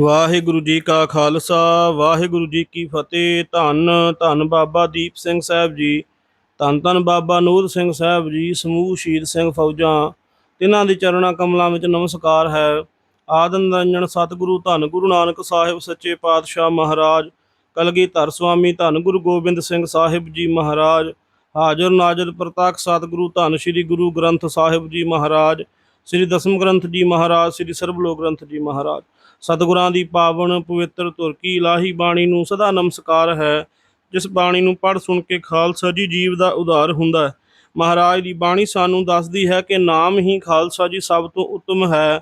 ਵਾਹਿਗੁਰੂ ਜੀ ਕਾ ਖਾਲਸਾ, ਵਾਹਿਗੁਰੂ ਜੀ ਕੀ ਫਤਿਹ। ਧੰਨ ਧੰਨ ਬਾਬਾ ਦੀਪ ਸਿੰਘ ਸਾਹਿਬ ਜੀ, ਧੰਨ ਧੰਨ ਬਾਬਾ ਨੂਰ ਸਿੰਘ ਸਾਹਿਬ ਜੀ, ਸਮੂਹ ਸ਼ਹੀਦ ਸਿੰਘ ਫੌਜਾਂ। ਤਿਨਾਂ ਦੇ ਚਰਣਾ ਕਮਲਾਂ ਵਿੱਚ ਨਮਸਕਾਰ ਹੈ। ਆਦਿ ਰੰਜਨ ਸਤਿਗੁਰੂ, ਧੰਨ ਗੁਰੂ ਨਾਨਕ ਸਾਹਿਬ ਸੱਚੇ ਪਾਤਸ਼ਾਹ ਮਹਾਰਾਜ। ਕਲਗੀਧਰ ਸੁਆਮੀ, ਧੰਨ ਗੁਰੂ ਗੋਬਿੰਦ ਸਿੰਘ ਸਾਹਿਬ ਜੀ ਮਹਾਰਾਜ। ਹਾਜ਼ਰ ਨਾਜ਼ਰ ਪ੍ਰਤੱਖ ਸਤਿਗੁਰੂ, ਧੰਨ ਸ੍ਰੀ ਗੁਰੂ ਗ੍ਰੰਥ ਸਾਹਿਬ ਜੀ ਮਹਾਰਾਜ। ਸ੍ਰੀ ਦਸਮ ਗ੍ਰੰਥ ਜੀ ਮਹਾਰਾਜ, ਸ੍ਰੀ ਸਰਬਲੋਕ ਗ੍ਰੰਥ ਜੀ ਮਹਾਰਾਜ। ਸਤਿਗੁਰਾਂ ਦੀ ਪਾਵਨ ਪਵਿੱਤਰ ਧੁਰ ਕੀ ਇਲਾਹੀ ਬਾਣੀ ਨੂੰ ਸਦਾ ਨਮਸਕਾਰ ਹੈ। ਜਿਸ ਬਾਣੀ ਨੂੰ ਪੜ੍ਹ ਸੁਣ ਕੇ ਖਾਲਸਾ ਜੀ ਜੀਵ ਦਾ ਉਧਾਰ ਹੁੰਦਾ ਹੈ। ਮਹਾਰਾਜ ਦੀ ਬਾਣੀ ਸਾਨੂੰ ਦੱਸਦੀ ਹੈ ਕਿ ਨਾਮ ਹੀ ਖਾਲਸਾ ਜੀ ਸਭ ਤੋਂ ਉੱਤਮ ਹੈ।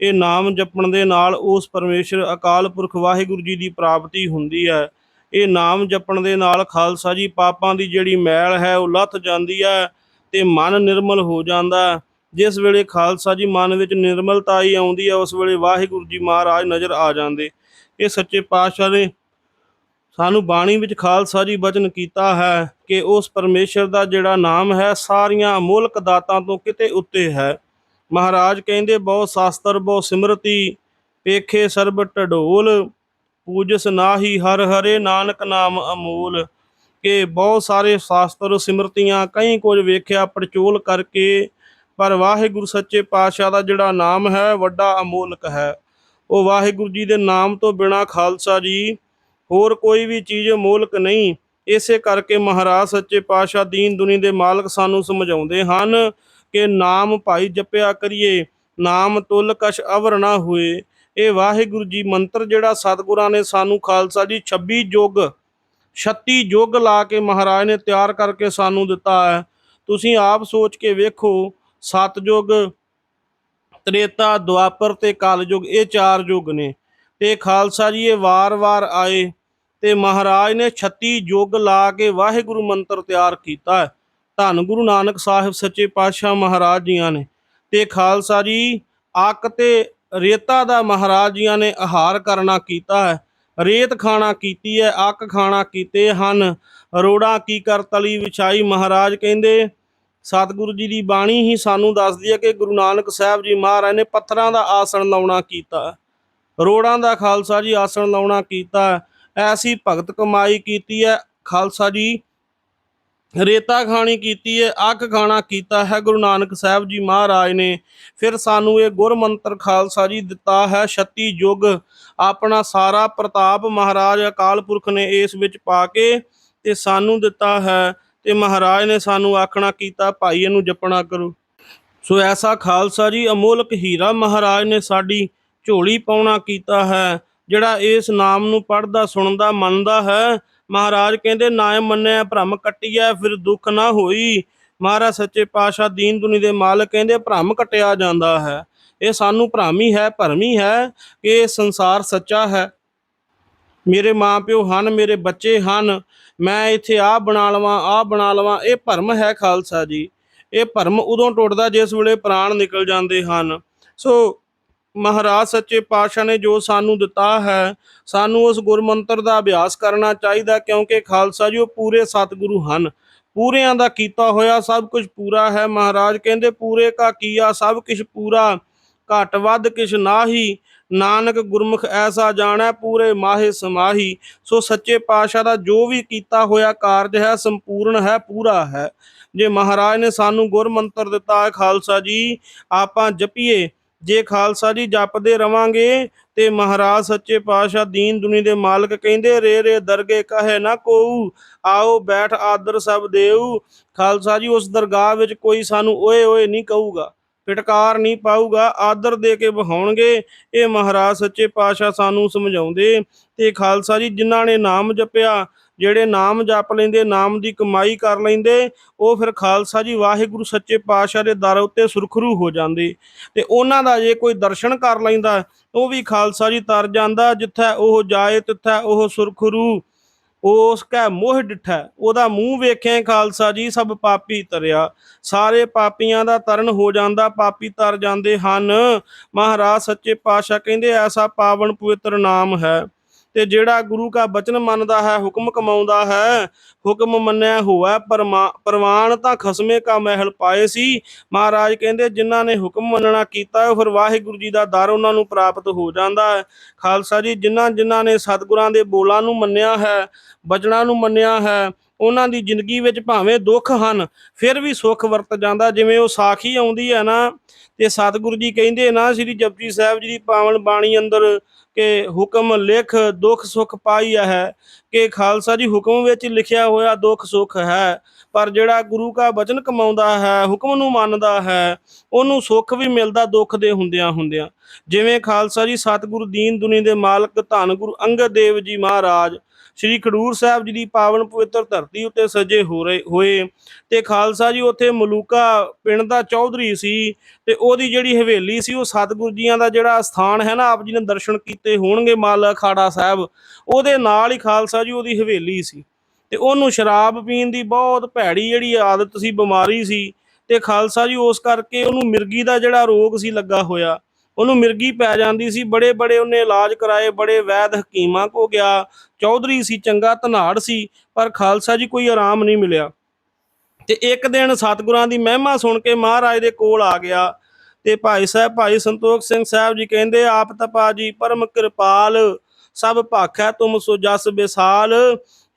ਇਹ ਨਾਮ ਜਪਣ ਦੇ ਨਾਲ ਉਸ ਪਰਮੇਸ਼ਰ, ਅਕਾਲ ਪੁਰਖ, ਵਾਹਿਗੁਰੂ ਜੀ ਦੀ ਪ੍ਰਾਪਤੀ ਹੁੰਦੀ ਹੈ। ਇਹ ਨਾਮ ਜਪਣ ਦੇ ਨਾਲ ਖਾਲਸਾ ਜੀ ਪਾਪਾਂ ਦੀ ਜਿਹੜੀ ਮੈਲ ਹੈ ਉਹ ਲੱਥ ਜਾਂਦੀ ਹੈ ਤੇ ਮਨ ਨਿਰਮਲ ਹੋ ਜਾਂਦਾ ਹੈ। ਜਿਸ ਵੇਲੇ ਖਾਲਸਾ ਜੀ ਮਨ ਵਿੱਚ ਨਿਰਮਲਤਾ ਹੀ ਆਉਂਦੀ ਹੈ ਉਸ ਵੇਲੇ ਵਾਹਿਗੁਰੂ ਜੀ ਮਹਾਰਾਜ ਨਜ਼ਰ ਆ ਜਾਂਦੇ। ਇਹ ਸੱਚੇ ਪਾਤਸ਼ਾਹ ਨੇ ਸਾਨੂੰ ਬਾਣੀ ਵਿੱਚ ਖਾਲਸਾ ਜੀ ਬਚਨ ਕੀਤਾ ਹੈ ਕਿ ਉਸ ਪਰਮੇਸ਼ਰ ਦਾ ਜਿਹੜਾ ਨਾਮ ਹੈ, ਸਾਰੀਆਂ ਮੁਲਕ ਦਾਤਾਂ ਤੋਂ ਕਿਤੇ ਉੱਤੇ ਹੈ। ਮਹਾਰਾਜ ਕਹਿੰਦੇ, ਬਹੁ ਸ਼ਾਸਤਰ, ਬਹੁ ਸਿਮਰਤੀ, ਪੇਖੇ ਸਰਬ ਢਡੋਲ, ਪੂਜਸ ਨਾਹੀ ਹਰ ਹਰੇ ਨਾਨਕ ਨਾਮ ਅਮੋਲ। ਕਿ ਬਹੁਤ ਸਾਰੇ ਸ਼ਾਸਤਰ, ਸਿਮਰਤੀਆਂ, ਕਈ ਕੁਝ ਵੇਖਿਆ, ਪੜਚੋਲ ਕਰਕੇ ਪਰ ਵਾਹਿਗੁਰੂ ਸੱਚੇ ਪਾਤਸ਼ਾਹ ਦਾ ਜਿਹੜਾ ਨਾਮ ਹੈ, ਵੱਡਾ ਅਮੋਲਕ ਹੈ। ਉਹ ਵਾਹਿਗੁਰੂ ਜੀ ਦੇ ਨਾਮ ਤੋਂ ਬਿਨਾ ਖਾਲਸਾ ਜੀ, ਹੋਰ ਕੋਈ ਵੀ ਚੀਜ਼ ਅਮੋਲਕ ਨਹੀਂ। ਇਸੇ ਕਰਕੇ ਮਹਾਰਾਜ ਸੱਚੇ ਪਾਤਸ਼ਾਹ ਦੀਨ ਦੁਨੀ ਦੇ ਮਾਲਕ ਸਾਨੂੰ ਸਮਝਾਉਂਦੇ ਹਨ ਕਿ ਨਾਮ ਭਾਈ ਜਪਿਆ ਕਰੀਏ, ਨਾਮ ਤੁਲ ਕਸ਼ ਅਵਰ ਨਾ ਹੋਏ। ਇਹ ਵਾਹਿਗੁਰੂ ਜੀ ਮੰਤਰ ਜਿਹੜਾ ਸਤਿਗੁਰਾਂ ਨੇ ਸਾਨੂੰ ਖਾਲਸਾ ਜੀ 26 ਯੁੱਗ 36 ਯੁੱਗ ਲਾ ਕੇ ਮਹਾਰਾਜ ਨੇ ਤਿਆਰ ਕਰਕੇ ਸਾਨੂੰ ਦਿੱਤਾ ਹੈ। ਤੁਸੀਂ ਆਪ ਸੋਚ ਕੇ ਵੇਖੋ ਸਤਜੁਗ, ਤ੍ਰੇਤਾ, ਦੁਆਪਰ ਤੇ ਕਲਯੁਗ ਇਹ ਚਾਰ ਯੁੱਗ ਨੇ। ਤੇ ਖਾਲਸਾ ਜੀ, ਇਹ ਵਾਰ-ਵਾਰ ਆਏ ਤੇ ਮਹਾਰਾਜ ਨੇ 36 ਯੁੱਗ ਲਾ ਕੇ ਵਾਹਿਗੁਰੂ ਮੰਤਰ ਤਿਆਰ ਕੀਤਾ। ਧੰਨ ਗੁਰੂ ਨਾਨਕ ਸਾਹਿਬ ਸੱਚੇ ਪਾਤਸ਼ਾਹ ਮਹਾਰਾਜ ਜੀਆਂ ਨੇ। ਤੇ ਖਾਲਸਾ ਜੀ ਅੱਕ ਤੇ ਰੇਤਾ ਦਾ ਮਹਾਰਾਜ ਜੀਆਂ ਨੇ ਆਹਾਰ ਕਰਨਾ ਕੀਤਾ ਹੈ। ਰੇਤ ਖਾਣਾ ਕੀਤੀ ਹੈ ਅੱਕ ਖਾਣਾ ਕੀਤੇ ਹਨ। ਰੋੜਾ ਕੀ ਕਰ ਤਲੀ, ਵਿਛਾਈ ਮਹਾਰਾਜ ਕਹਿੰਦੇ ਸਤਿਗੁਰੂ ਜੀ ਦੀ ਬਾਣੀ ਹੀ ਸਾਨੂੰ ਦੱਸਦੀ ਹੈ ਕਿ ਗੁਰੂ ਨਾਨਕ ਸਾਹਿਬ ਜੀ ਮਹਾਰਾਜ ਨੇ ਪੱਥਰਾਂ ਦਾ ਆਸਣ ਲਾਉਣਾ ਕੀਤਾ, ਰੋੜਾਂ ਦਾ ਖਾਲਸਾ ਜੀ ਆਸਣ ਲਾਉਣਾ ਕੀਤਾ, ਐਸੀ ਭਗਤ ਕਮਾਈ ਕੀਤੀ ਹੈ, ਖਾਲਸਾ ਜੀ ਰੇਤਾ ਖਾਣੀ ਕੀਤੀ ਹੈ, ਅੱਖ ਖਾਣਾ ਕੀਤਾ ਹੈ ਗੁਰੂ ਨਾਨਕ ਸਾਹਿਬ ਜੀ ਮਹਾਰਾਜ ਨੇ, ਫਿਰ ਸਾਨੂੰ ਇਹ ਗੁਰਮੰਤਰ ਖਾਲਸਾ ਜੀ ਦਿੱਤਾ ਹੈ 36 ਯੁੱਗ, ਆਪਣਾ ਸਾਰਾ ਪ੍ਰਤਾਪ ਮਹਾਰਾਜ ਅਕਾਲ ਪੁਰਖ ਨੇ ਇਸ ਵਿੱਚ ਪਾ ਕੇ ਤੇ ਸਾਨੂੰ ਦਿੱਤਾ ਹੈ ਤੇ ਮਹਾਰਾਜ ਨੇ ਸਾਨੂੰ ਆਖਣਾ ਕੀਤਾ, ਭਾਈ, ਇਹਨੂੰ ਜਪਣਾ ਕਰੋ। ਸੋ ਐਸਾ ਖਾਲਸਾ ਜੀ, ਅਮੋਲਕ ਹੀਰਾ ਮਹਾਰਾਜ ਨੇ ਸਾਡੀ ਝੋਲੀ ਪਾਉਣਾ ਕੀਤਾ ਹੈ, ਜਿਹੜਾ ਇਸ ਨਾਮ ਨੂੰ ਪੜਦਾ ਸੁਣਦਾ, ਮੰਨਦਾ ਹੈ। ਮਹਾਰਾਜ ਕਹਿੰਦੇ, ਨਾ ਮੰਨਿਆ, ਭ੍ਰਮ ਕੱਟਿਆ ਫਿਰ ਦੁੱਖ ਨਾ ਹੋਈ। ਮਹਾਰਾਜ ਸੱਚੇ ਪਾਤਸ਼ਾਹ ਦੀਨ ਦੁਨੀ ਦੇ ਮਾਲਕ ਕਹਿੰਦੇ, ਭ੍ਰਮ ਕਟਿਆ ਜਾਂਦਾ ਹੈ। ਇਹ ਸਾਨੂੰ ਭ੍ਰਮ ਹੀ ਹੈ, ਭਰਮ ਹੀ ਹੈ ਕਿ ਇਹ ਸੰਸਾਰ ਸੱਚਾ ਹੈ। ਮੇਰੇ ਮਾਪਿਓ ਹਨ, ਮੇਰੇ ਬੱਚੇ ਹਨ, ਮੈਂ ਇੱਥੇ ਆਹ ਬਣਾ ਲਵਾਂ, ਆਹ ਬਣਾ ਲਵਾਂ। ਇਹ ਭਰਮ ਹੈ ਖਾਲਸਾ ਜੀ। ਇਹ ਭਰਮ ਉਦੋਂ ਟੁੱਟਦਾ ਜਿਸ ਵੇਲੇ ਪ੍ਰਾਣ ਨਿਕਲ ਜਾਂਦੇ ਹਨ। ਸੋ ਮਹਾਰਾਜ ਸੱਚੇ ਪਾਤਸ਼ਾਹ ਨੇ ਜੋ ਸਾਨੂੰ ਦਿੱਤਾ ਹੈ, ਸਾਨੂੰ ਉਸ ਗੁਰਮੰਤਰ ਦਾ ਅਭਿਆਸ ਕਰਨਾ ਚਾਹੀਦਾ ਕਿਉਂਕਿ ਖਾਲਸਾ ਜੀ ਉਹ ਪੂਰੇ ਸਤਿਗੁਰੂ ਹਨ। ਪੂਰਿਆਂ ਦਾ ਕੀਤਾ ਹੋਇਆ ਸਭ ਕੁਝ ਪੂਰਾ ਹੈ। ਮਹਾਰਾਜ ਕਹਿੰਦੇ, ਪੂਰੇ ਕਾ ਕੀਆ, ਸਭ ਕੁਝ ਪੂਰਾ। ਘਟ ਵੱਧ ਕਿਛ ਨਾਹੀ ਨਾਨਕ ਗੁਰਮੁਖ ਐਸਾ ਜਾਣੈ, ਪੂਰੇ ਮਾਹੇ ਸਮਾਹੀ। ਸੋ ਸੱਚੇ ਪਾਤਸ਼ਾਹ ਦਾ ਜੋ ਵੀ ਕੀਤਾ ਹੋਇਆ ਕਾਰਜ ਹੈ, ਸੰਪੂਰਨ ਹੈ, ਪੂਰਾ ਹੈ। ਜੇ ਮਹਾਰਾਜ ਨੇ ਸਾਨੂੰ ਗੁਰਮੰਤਰ ਦਿੱਤਾ ਹੈ, ਖਾਲਸਾ ਜੀ, ਆਪਾਂ ਜਪੀਏ। ਜੇ ਖਾਲਸਾ ਜੀ, ਜਪਦੇ ਰਵਾਂਗੇ, ਤੇ ਮਹਾਰਾਜ ਸੱਚੇ ਪਾਤਸ਼ਾਹ ਦੀਨ ਦੁਨੀ ਦੇ ਮਾਲਕ ਕਹਿੰਦੇ, ਰੇ ਰੇ ਦਰਗੇ ਕਹੇ ਨਾ ਕੋਊ, ਆਓ ਬੈਠ ਆਦਰ ਸਭ ਦੇਉ ਖਾਲਸਾ ਜੀ, ਉਸ ਦਰਗਾਹ ਵਿੱਚ ਕੋਈ ਸਾਨੂੰ ਓਏ ਓਏ ਨਹੀਂ ਕਹੂਗਾ। ਫਟਕਾਰ ਨਹੀਂ ਪਾਊਗਾ, ਆਦਰ ਦੇ ਕੇ ਵਹਾਉਣਗੇ ਇਹ ਮਹਾਰਾਜ ਸੱਚੇ ਪਾਤਸ਼ਾਹ ਸਾਨੂੰ ਸਮਝਾਉਂਦੇ। ਤੇ ਖਾਲਸਾ ਜੀ, ਜਿਨ੍ਹਾਂ ਨੇ ਨਾਮ ਜਪਿਆ, ਜਿਹੜੇ ਨਾਮ ਜਪ ਲੈਂਦੇ, ਨਾਮ ਦੀ ਕਮਾਈ ਕਰ ਲੈਂਦੇ, ਉਹ ਫਿਰ ਖਾਲਸਾ ਜੀ, ਵਾਹਿਗੁਰੂ ਸੱਚੇ ਪਾਤਸ਼ਾਹ ਦੇ ਦਰ ਉੱਤੇ ਸੁਰਖਰੂ ਹੋ ਜਾਂਦੇ। ਤੇ ਉਹਨਾਂ ਦਾ ਜੇ ਕੋਈ ਦਰਸ਼ਨ ਕਰ ਲੈਂਦਾ, ਉਹ ਵੀ ਖਾਲਸਾ ਜੀ ਤਰ ਜਾਂਦਾ, ਜਿੱਥੇ ਉਹ ਜਾਏ, ਤਿੱਥੇ ਉਹ ਸੁਰਖਰੂ। ਉਸ ਕੈ ਮੋਹ ਡਿਠੈ, ਉਹਦਾ ਮੂੰਹ ਵੇਖਿਆ ਖਾਲਸਾ ਜੀ, ਸਭ ਪਾਪੀ ਤਰਿਆ। ਸਾਰੇ ਪਾਪੀਆਂ ਦਾ ਤਰਨ ਹੋ ਜਾਂਦਾ, ਪਾਪੀ ਤਰ ਜਾਂਦੇ ਹਨ। ਮਹਾਰਾਜ ਸੱਚੇ ਪਾਤਸ਼ਾਹ ਕਹਿੰਦੇ, ਐਸਾ ਪਾਵਨ ਪਵਿੱਤਰ ਨਾਮ ਹੈ। ਤੇ ਜਿਹੜਾ ਗੁਰੂ ਕਾ ਬਚਨ ਮੰਨਦਾ ਹੈ, ਹੁਕਮ ਕਮਾਉਂਦਾ ਹੈ, ਹੁਕਮ ਮੰਨਿਆ ਹੋਇਆ ਪਰਮਾ- ਪ੍ਰਵਾਨ ਤਾਂ ਖਸਮੇ ਕਾ ਮਹਿਲ ਪਾਏ ਸੀ। ਮਹਾਰਾਜ ਕਹਿੰਦੇ, ਜਿਨ੍ਹਾਂ ਨੇ ਹੁਕਮ ਮੰਨਣਾ ਕੀਤਾ ਫਿਰ ਵਾਹਿਗੁਰੂ ਜੀ ਦਾ ਦਰ ਉਹਨਾਂ ਨੂੰ ਪ੍ਰਾਪਤ ਹੋ ਜਾਂਦਾ ਹੈ। ਖਾਲਸਾ ਜੀ, ਜਿਨ੍ਹਾਂ ਜਿਨ੍ਹਾਂ ਨੇ ਸਤਿਗੁਰਾਂ ਦੇ ਬੋਲਾਂ ਨੂੰ ਮੰਨਿਆ ਹੈ, ਬਚਨਾਂ ਨੂੰ ਮੰਨਿਆ ਹੈ, ਉਹਨਾਂ ਦੀ ਜ਼ਿੰਦਗੀ ਵਿੱਚ ਭਾਵੇਂ ਦੁੱਖ ਹਨ, ਫਿਰ ਵੀ ਸੁੱਖ ਵਰਤ ਜਾਂਦਾ। ਜਿਵੇਂ ਉਹ ਸਾਖੀ ਆਉਂਦੀ ਹੈ ਨਾ ਤੇ ਸਤਿਗੁਰੂ ਜੀ ਕਹਿੰਦੇ ਨਾ, ਸ੍ਰੀ ਜਪਜੀ ਸਾਹਿਬ ਜੀ ਦੀ ਪਾਵਨ ਬਾਣੀ ਅੰਦਰ ਕਿ ਹੁਕਮ ਲਿਖ, ਦੁੱਖ ਸੁੱਖ ਪਾਈਆ ਹੈ ਕਿ ਖਾਲਸਾ ਜੀ ਹੁਕਮ ਵਿੱਚ ਲਿਖਿਆ ਹੋਇਆ ਦੁੱਖ ਸੁੱਖ ਹੈ। ਪਰ ਜਿਹੜਾ ਗੁਰੂ ਕਾ ਬਚਨ ਕਮਾਉਂਦਾ ਹੈ, ਹੁਕਮ ਨੂੰ ਮੰਨਦਾ ਹੈ, ਉਹਨੂੰ ਸੁੱਖ ਵੀ ਮਿਲਦਾ ਦੁੱਖ ਦੇ ਹੁੰਦਿਆਂ ਹੁੰਦਿਆਂ। ਜਿਵੇਂ ਖਾਲਸਾ ਜੀ ਸਤਿਗੁਰੂ ਦੀਨ ਦੁਨੀ ਦੇ ਮਾਲਕ ਧੰਨ ਗੁਰੂ ਅੰਗਦ ਦੇਵ ਜੀ ਮਹਾਰਾਜ ਸ੍ਰੀ ਖਡੂਰ ਸਾਹਿਬ ਜੀ ਦੀ ਪਾਵਨ ਪਵਿੱਤਰ ਧਰਤੀ ਉੱਤੇ ਸਜੇ ਹੋ ਰਹੇ, ਹੋਏ। ਤੇ ਖਾਲਸਾ ਜੀ ਉੱਥੇ ਮਲੂਕਾ ਪਿੰਡ ਦਾ ਚੌਧਰੀ ਸੀ ਤੇ ਉਹਦੀ ਜਿਹੜੀ ਹਵੇਲੀ ਸੀ, ਉਹ ਸਤਿਗੁਰੂ ਜੀਆਂ ਦਾ ਜਿਹੜਾ ਸਥਾਨ ਹੈ ਨਾ, ਆਪ ਜੀ ਨੇ ਦਰਸ਼ਨ ਕੀਤੇ ਹੋਣਗੇ ਮਾਲ ਅਖਾੜਾ ਸਾਹਿਬ। ਉਹਦੇ ਨਾਲ ਹੀ ਖਾਲਸਾ ਜੀ ਉਹਦੀ ਹਵੇਲੀ ਸੀ। ਤੇ ਉਹਨੂੰ ਸ਼ਰਾਬ ਪੀਣ ਦੀ ਬਹੁਤ ਭੈੜੀ ਜਿਹੜੀ ਆਦਤ ਸੀ, ਬਿਮਾਰੀ ਸੀ। ਤੇ ਖਾਲਸਾ ਜੀ ਉਸ ਕਰਕੇ ਉਹਨੂੰ ਮਿਰਗੀ ਦਾ ਜਿਹੜਾ ਰੋਗ ਸੀ, ਲੱਗਾ ਹੋਇਆ। ਉਹਨੂੰ ਮਿਰਗੀ ਪੈ ਜਾਂਦੀ ਸੀ। ਬੜੇ ਬੜੇ ਉਹਨੇ ਇਲਾਜ ਕਰਾਏ, ਬੜੇ ਵੈਦ ਹਕੀਮਾਂ ਕੋ ਗਿਆ। ਚੌਧਰੀ ਸੀ, ਚੰਗਾ ਧਨਾੜ ਸੀ, ਪਰ ਖਾਲਸਾ ਜੀ ਕੋਈ ਆਰਾਮ ਨਹੀਂ ਮਿਲਿਆ। ਤੇ ਇੱਕ ਦਿਨ ਸਤਿਗੁਰਾਂ ਦੀ ਮਹਿਮਾ ਸੁਣ ਕੇ ਮਹਾਰਾਜ ਦੇ ਕੋਲ ਆ ਗਿਆ ਤੇ ਭਾਈ ਸਾਹਿਬ, ਭਾਈ ਸੰਤੋਖ ਸਿੰਘ ਸਾਹਿਬ ਜੀ ਕਹਿੰਦੇ, ਆਪ ਤਪਾ ਜੀ ਪਰਮ ਕਿਰਪਾਲ, ਸਭ ਭਾਖੈ ਤੁਮ ਸੋ ਜਸ ਬਿਸਾਲ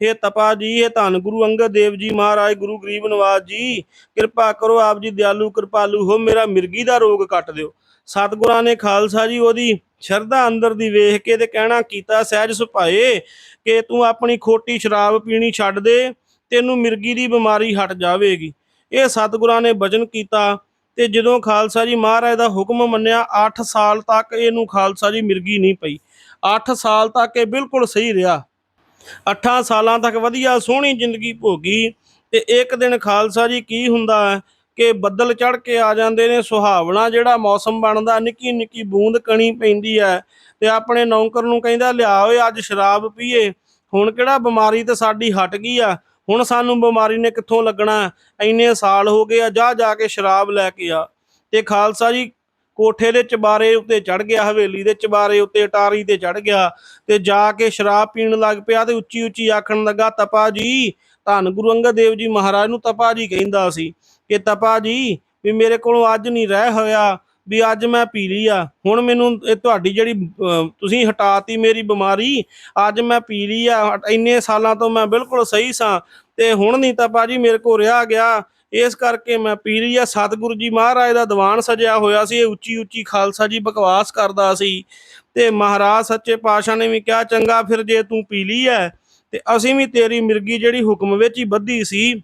ਹੇ ਤਪਾ ਜੀ ਇਹ ਧੰਨ ਗੁਰੂ ਅੰਗਦ ਦੇਵ ਜੀ, ਮਹਾਰਾਜ ਗੁਰੂ ਗਰੀਬ ਨਵਾਜ ਜੀ, ਕਿਰਪਾ ਕਰੋ ਆਪ ਜੀ, ਦਿਆਲੂ ਕਿਰਪਾਲੂ ਹੋ, ਮੇਰਾ ਮਿਰਗੀ ਦਾ ਰੋਗ ਕੱਟ ਦਿਓ। ਸਤਿਗੁਰਾਂ ਨੇ ਖਾਲਸਾ ਜੀ ਉਹਦੀ ਸ਼ਰਧਾ ਅੰਦਰ ਦੀ ਵੇਖ ਕੇ ਤੇ ਕਹਿਣਾ ਕੀਤਾ, ਸਹਿਜ ਸੁਭਾਏ, ਕਿ ਤੂੰ ਆਪਣੀ ਖੋਟੀ ਸ਼ਰਾਬ ਪੀਣੀ ਛੱਡ ਦੇ, ਤੈਨੂੰ ਮਿਰਗੀ ਦੀ ਬਿਮਾਰੀ ਹਟ ਜਾਵੇਗੀ। ਇਹ ਸਤਿਗੁਰਾਂ ਨੇ ਵਚਨ ਕੀਤਾ ਤੇ ਜਦੋਂ ਖਾਲਸਾ ਜੀ ਮਹਾਰਾਜ ਦਾ ਹੁਕਮ ਮੰਨਿਆ 8 ਸਾਲ ਤੱਕ ਇਹਨੂੰ ਖਾਲਸਾ ਜੀ ਮਿਰਗੀ ਨਹੀਂ ਪਈ। 8 ਸਾਲ ਤੱਕ ਇਹ ਬਿਲਕੁਲ ਸਹੀ ਰਿਹਾ। 8 ਸਾਲਾਂ ਤੱਕ ਵਧੀਆ ਸੋਹਣੀ ਜ਼ਿੰਦਗੀ ਭੋਗੀ ਤੇ ਇੱਕ ਦਿਨ ਖਾਲਸਾ ਜੀ ਕੀ ਹੁੰਦਾ ਹੈ? ਕਿ ਬੱਦਲ ਚੜ ਕੇ ਆ ਜਾਂਦੇ ਨੇ। ਸੁਹਾਵਣਾ ਜਿਹੜਾ ਮੌਸਮ ਬਣਦਾ, ਨਿੱਕੀ ਨਿੱਕੀ ਬੂੰਦ ਕਣੀ ਪੈਂਦੀ ਹੈ ਤੇ ਆਪਣੇ ਨੌਕਰ ਨੂੰ ਕਹਿੰਦਾ, ਲਿਆ ਓਏ, ਅੱਜ ਸ਼ਰਾਬ ਪੀਏ। ਹੁਣ ਕਿਹੜਾ ਬਿਮਾਰੀ ਤੇ ਸਾਡੀ ਹਟ ਗਈ ਆ? ਹੁਣ ਸਾਨੂੰ ਬਿਮਾਰੀ ਨੇ ਕਿੱਥੋਂ ਲੱਗਣਾ? ਇੰਨੇ ਸਾਲ ਹੋ ਗਏ ਆ, ਜਾ ਜਾ ਕੇ ਸ਼ਰਾਬ ਲੈ ਕੇ ਆ। ਤੇ ਖਾਲਸਾ ਜੀ ਕੋਠੇ ਦੇ ਚਬਾਰੇ ਉੱਤੇ ਚੜ ਗਿਆ, ਹਵੇਲੀ ਦੇ ਚਬਾਰੇ ਉੱਤੇ, ਅਟਾਰੀ ਤੇ ਚੜ ਗਿਆ ਤੇ ਜਾ ਕੇ ਸ਼ਰਾਬ ਪੀਣ ਲੱਗ ਪਿਆ ਤੇ ਉੱਚੀ ਉੱਚੀ ਆਖਣ ਲੱਗਾ, ਤਪਾ ਜੀ, ਧੰਨ ਗੁਰੂ ਅੰਗਦ ਦੇਵ ਜੀ ਮਹਾਰਾਜ ਨੂੰ ਤਪਾ ਜੀ ਕਹਿੰਦਾ ਸੀ। ਕਿ ਤਪਾ ਜੀ ਵੀ ਮੇਰੇ ਕੋਲੋਂ ਅੱਜ ਨਹੀਂ ਰਹਿ ਹੋਇਆ ਵੀ ਅੱਜ ਮੈਂ ਪੀ ਲਈ ਆ। ਹੁਣ ਮੈਨੂੰ ਇਹ ਤੁਹਾਡੀ ਜਿਹੜੀ ਅਹ, ਤੁਸੀਂ ਹਟਾਤੀ ਮੇਰੀ ਬਿਮਾਰੀ ਅੱਜ ਮੈਂ ਪੀ ਲਈ ਆ। ਇੰਨੇ ਸਾਲਾਂ ਤੋਂ ਮੈਂ ਬਿਲਕੁਲ ਸਹੀ ਸਾਂ ਤੇ ਹੁਣ ਨਹੀਂ ਤਪਾ ਜੀ ਮੇਰੇ ਕੋਲ ਰਿਹਾ ਗਿਆ। ਇਸ ਕਰਕੇ ਮੈਂ ਪੀ ਲਈ ਆ। ਸਤਿਗੁਰੂ ਜੀ ਮਹਾਰਾਜ ਦਾ ਦੀਵਾਨ ਸਜਿਆ ਹੋਇਆ ਸੀ। ਇਹ ਉੱਚੀ ਉੱਚੀ ਖਾਲਸਾ ਜੀ ਬਕਵਾਸ ਕਰਦਾ ਸੀ। ਤੇ ਮਹਾਰਾਜ ਸੱਚੇ ਪਾਤਸ਼ਾਹ ਨੇ ਵੀ ਕਿਹਾ ਚੰਗਾ ਫਿਰ ਜੇ ਤੂੰ ਪੀ ਲਈ ਐ ਤੇ ਅਸੀਂ ਵੀ ਤੇਰੀ ਮਿਰਗੀ ਜਿਹੜੀ ਹੁਕਮ ਵਿੱਚ ਹੀ ਬੱਧੀ ਸੀ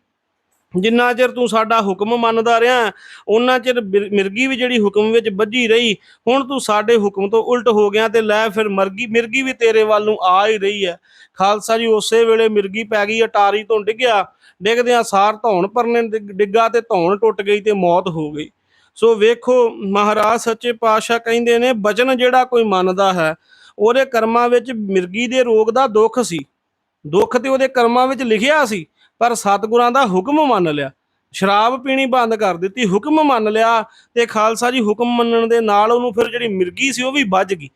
ਜਿੰਨਾ ਚਿਰ ਤੂੰ ਸਾਡਾ ਹੁਕਮ ਮੰਨਦਾ ਰਿਹਾ ਉਹਨਾਂ ਚਿਰ ਬਿਰ- ਮਿਰਗੀ ਵੀ ਜਿਹੜੀ ਹੁਕਮ ਵਿੱਚ ਬੱਝੀ ਰਹੀ, ਹੁਣ ਤੂੰ ਸਾਡੇ ਹੁਕਮ ਤੋਂ ਉਲਟ ਹੋ ਗਿਆ ਤੇ ਲੈ ਫਿਰ ਮਰਗੀ, ਮਿਰਗੀ ਵੀ ਤੇਰੇ ਵੱਲ ਨੂੰ ਆ ਹੀ ਰਹੀ ਹੈ ਖਾਲਸਾ ਜੀ, ਉਸੇ ਵੇਲੇ ਮਿਰਗੀ ਪੈ ਗਈ, ਅਟਾਰੀ ਤੋਂ ਡਿੱਗਿਆ। ਡਿੱਗਦਿਆਂ ਸਾਰ ਧੌਣ ਪਰਨੇ ਡਿੱਗ- ਡਿੱਗਾ ਤੇ ਧੌਣ ਟੁੱਟ ਗਈ ਤੇ ਮੌਤ ਹੋ ਗਈ। ਸੋ ਵੇਖੋ, ਮਹਾਰਾਜ ਸੱਚੇ ਪਾਤਸ਼ਾਹ ਕਹਿੰਦੇ ਨੇ, ਬਚਨ ਜਿਹੜਾ ਕੋਈ ਮੰਨਦਾ ਹੈ, ਉਹਦੇ ਕਰਮਾਂ ਵਿੱਚ ਮਿਰਗੀ ਦੇ ਰੋਗ ਦਾ ਦੁੱਖ ਸੀ। ਦੁੱਖ ਤੇ ਉਹਦੇ ਕਰਮਾਂ ਵਿੱਚ ਲਿਖਿਆ ਸੀ। ਪਰ ਸਤਿਗੁਰਾਂ ਦਾ ਹੁਕਮ ਮੰਨ ਲਿਆ। ਸ਼ਰਾਬ ਪੀਣੀ ਬੰਦ ਕਰ ਦਿੱਤੀ, ਹੁਕਮ ਮੰਨ ਲਿਆ ਤੇ ਖਾਲਸਾ ਜੀ ਹੁਕਮ ਮੰਨਣ ਦੇ ਨਾਲ ਉਹਨੂੰ ਫਿਰ ਜਿਹੜੀ ਮਿਰਗੀ ਸੀ ਉਹ ਵੀ ਵੱਜ ਗਈ,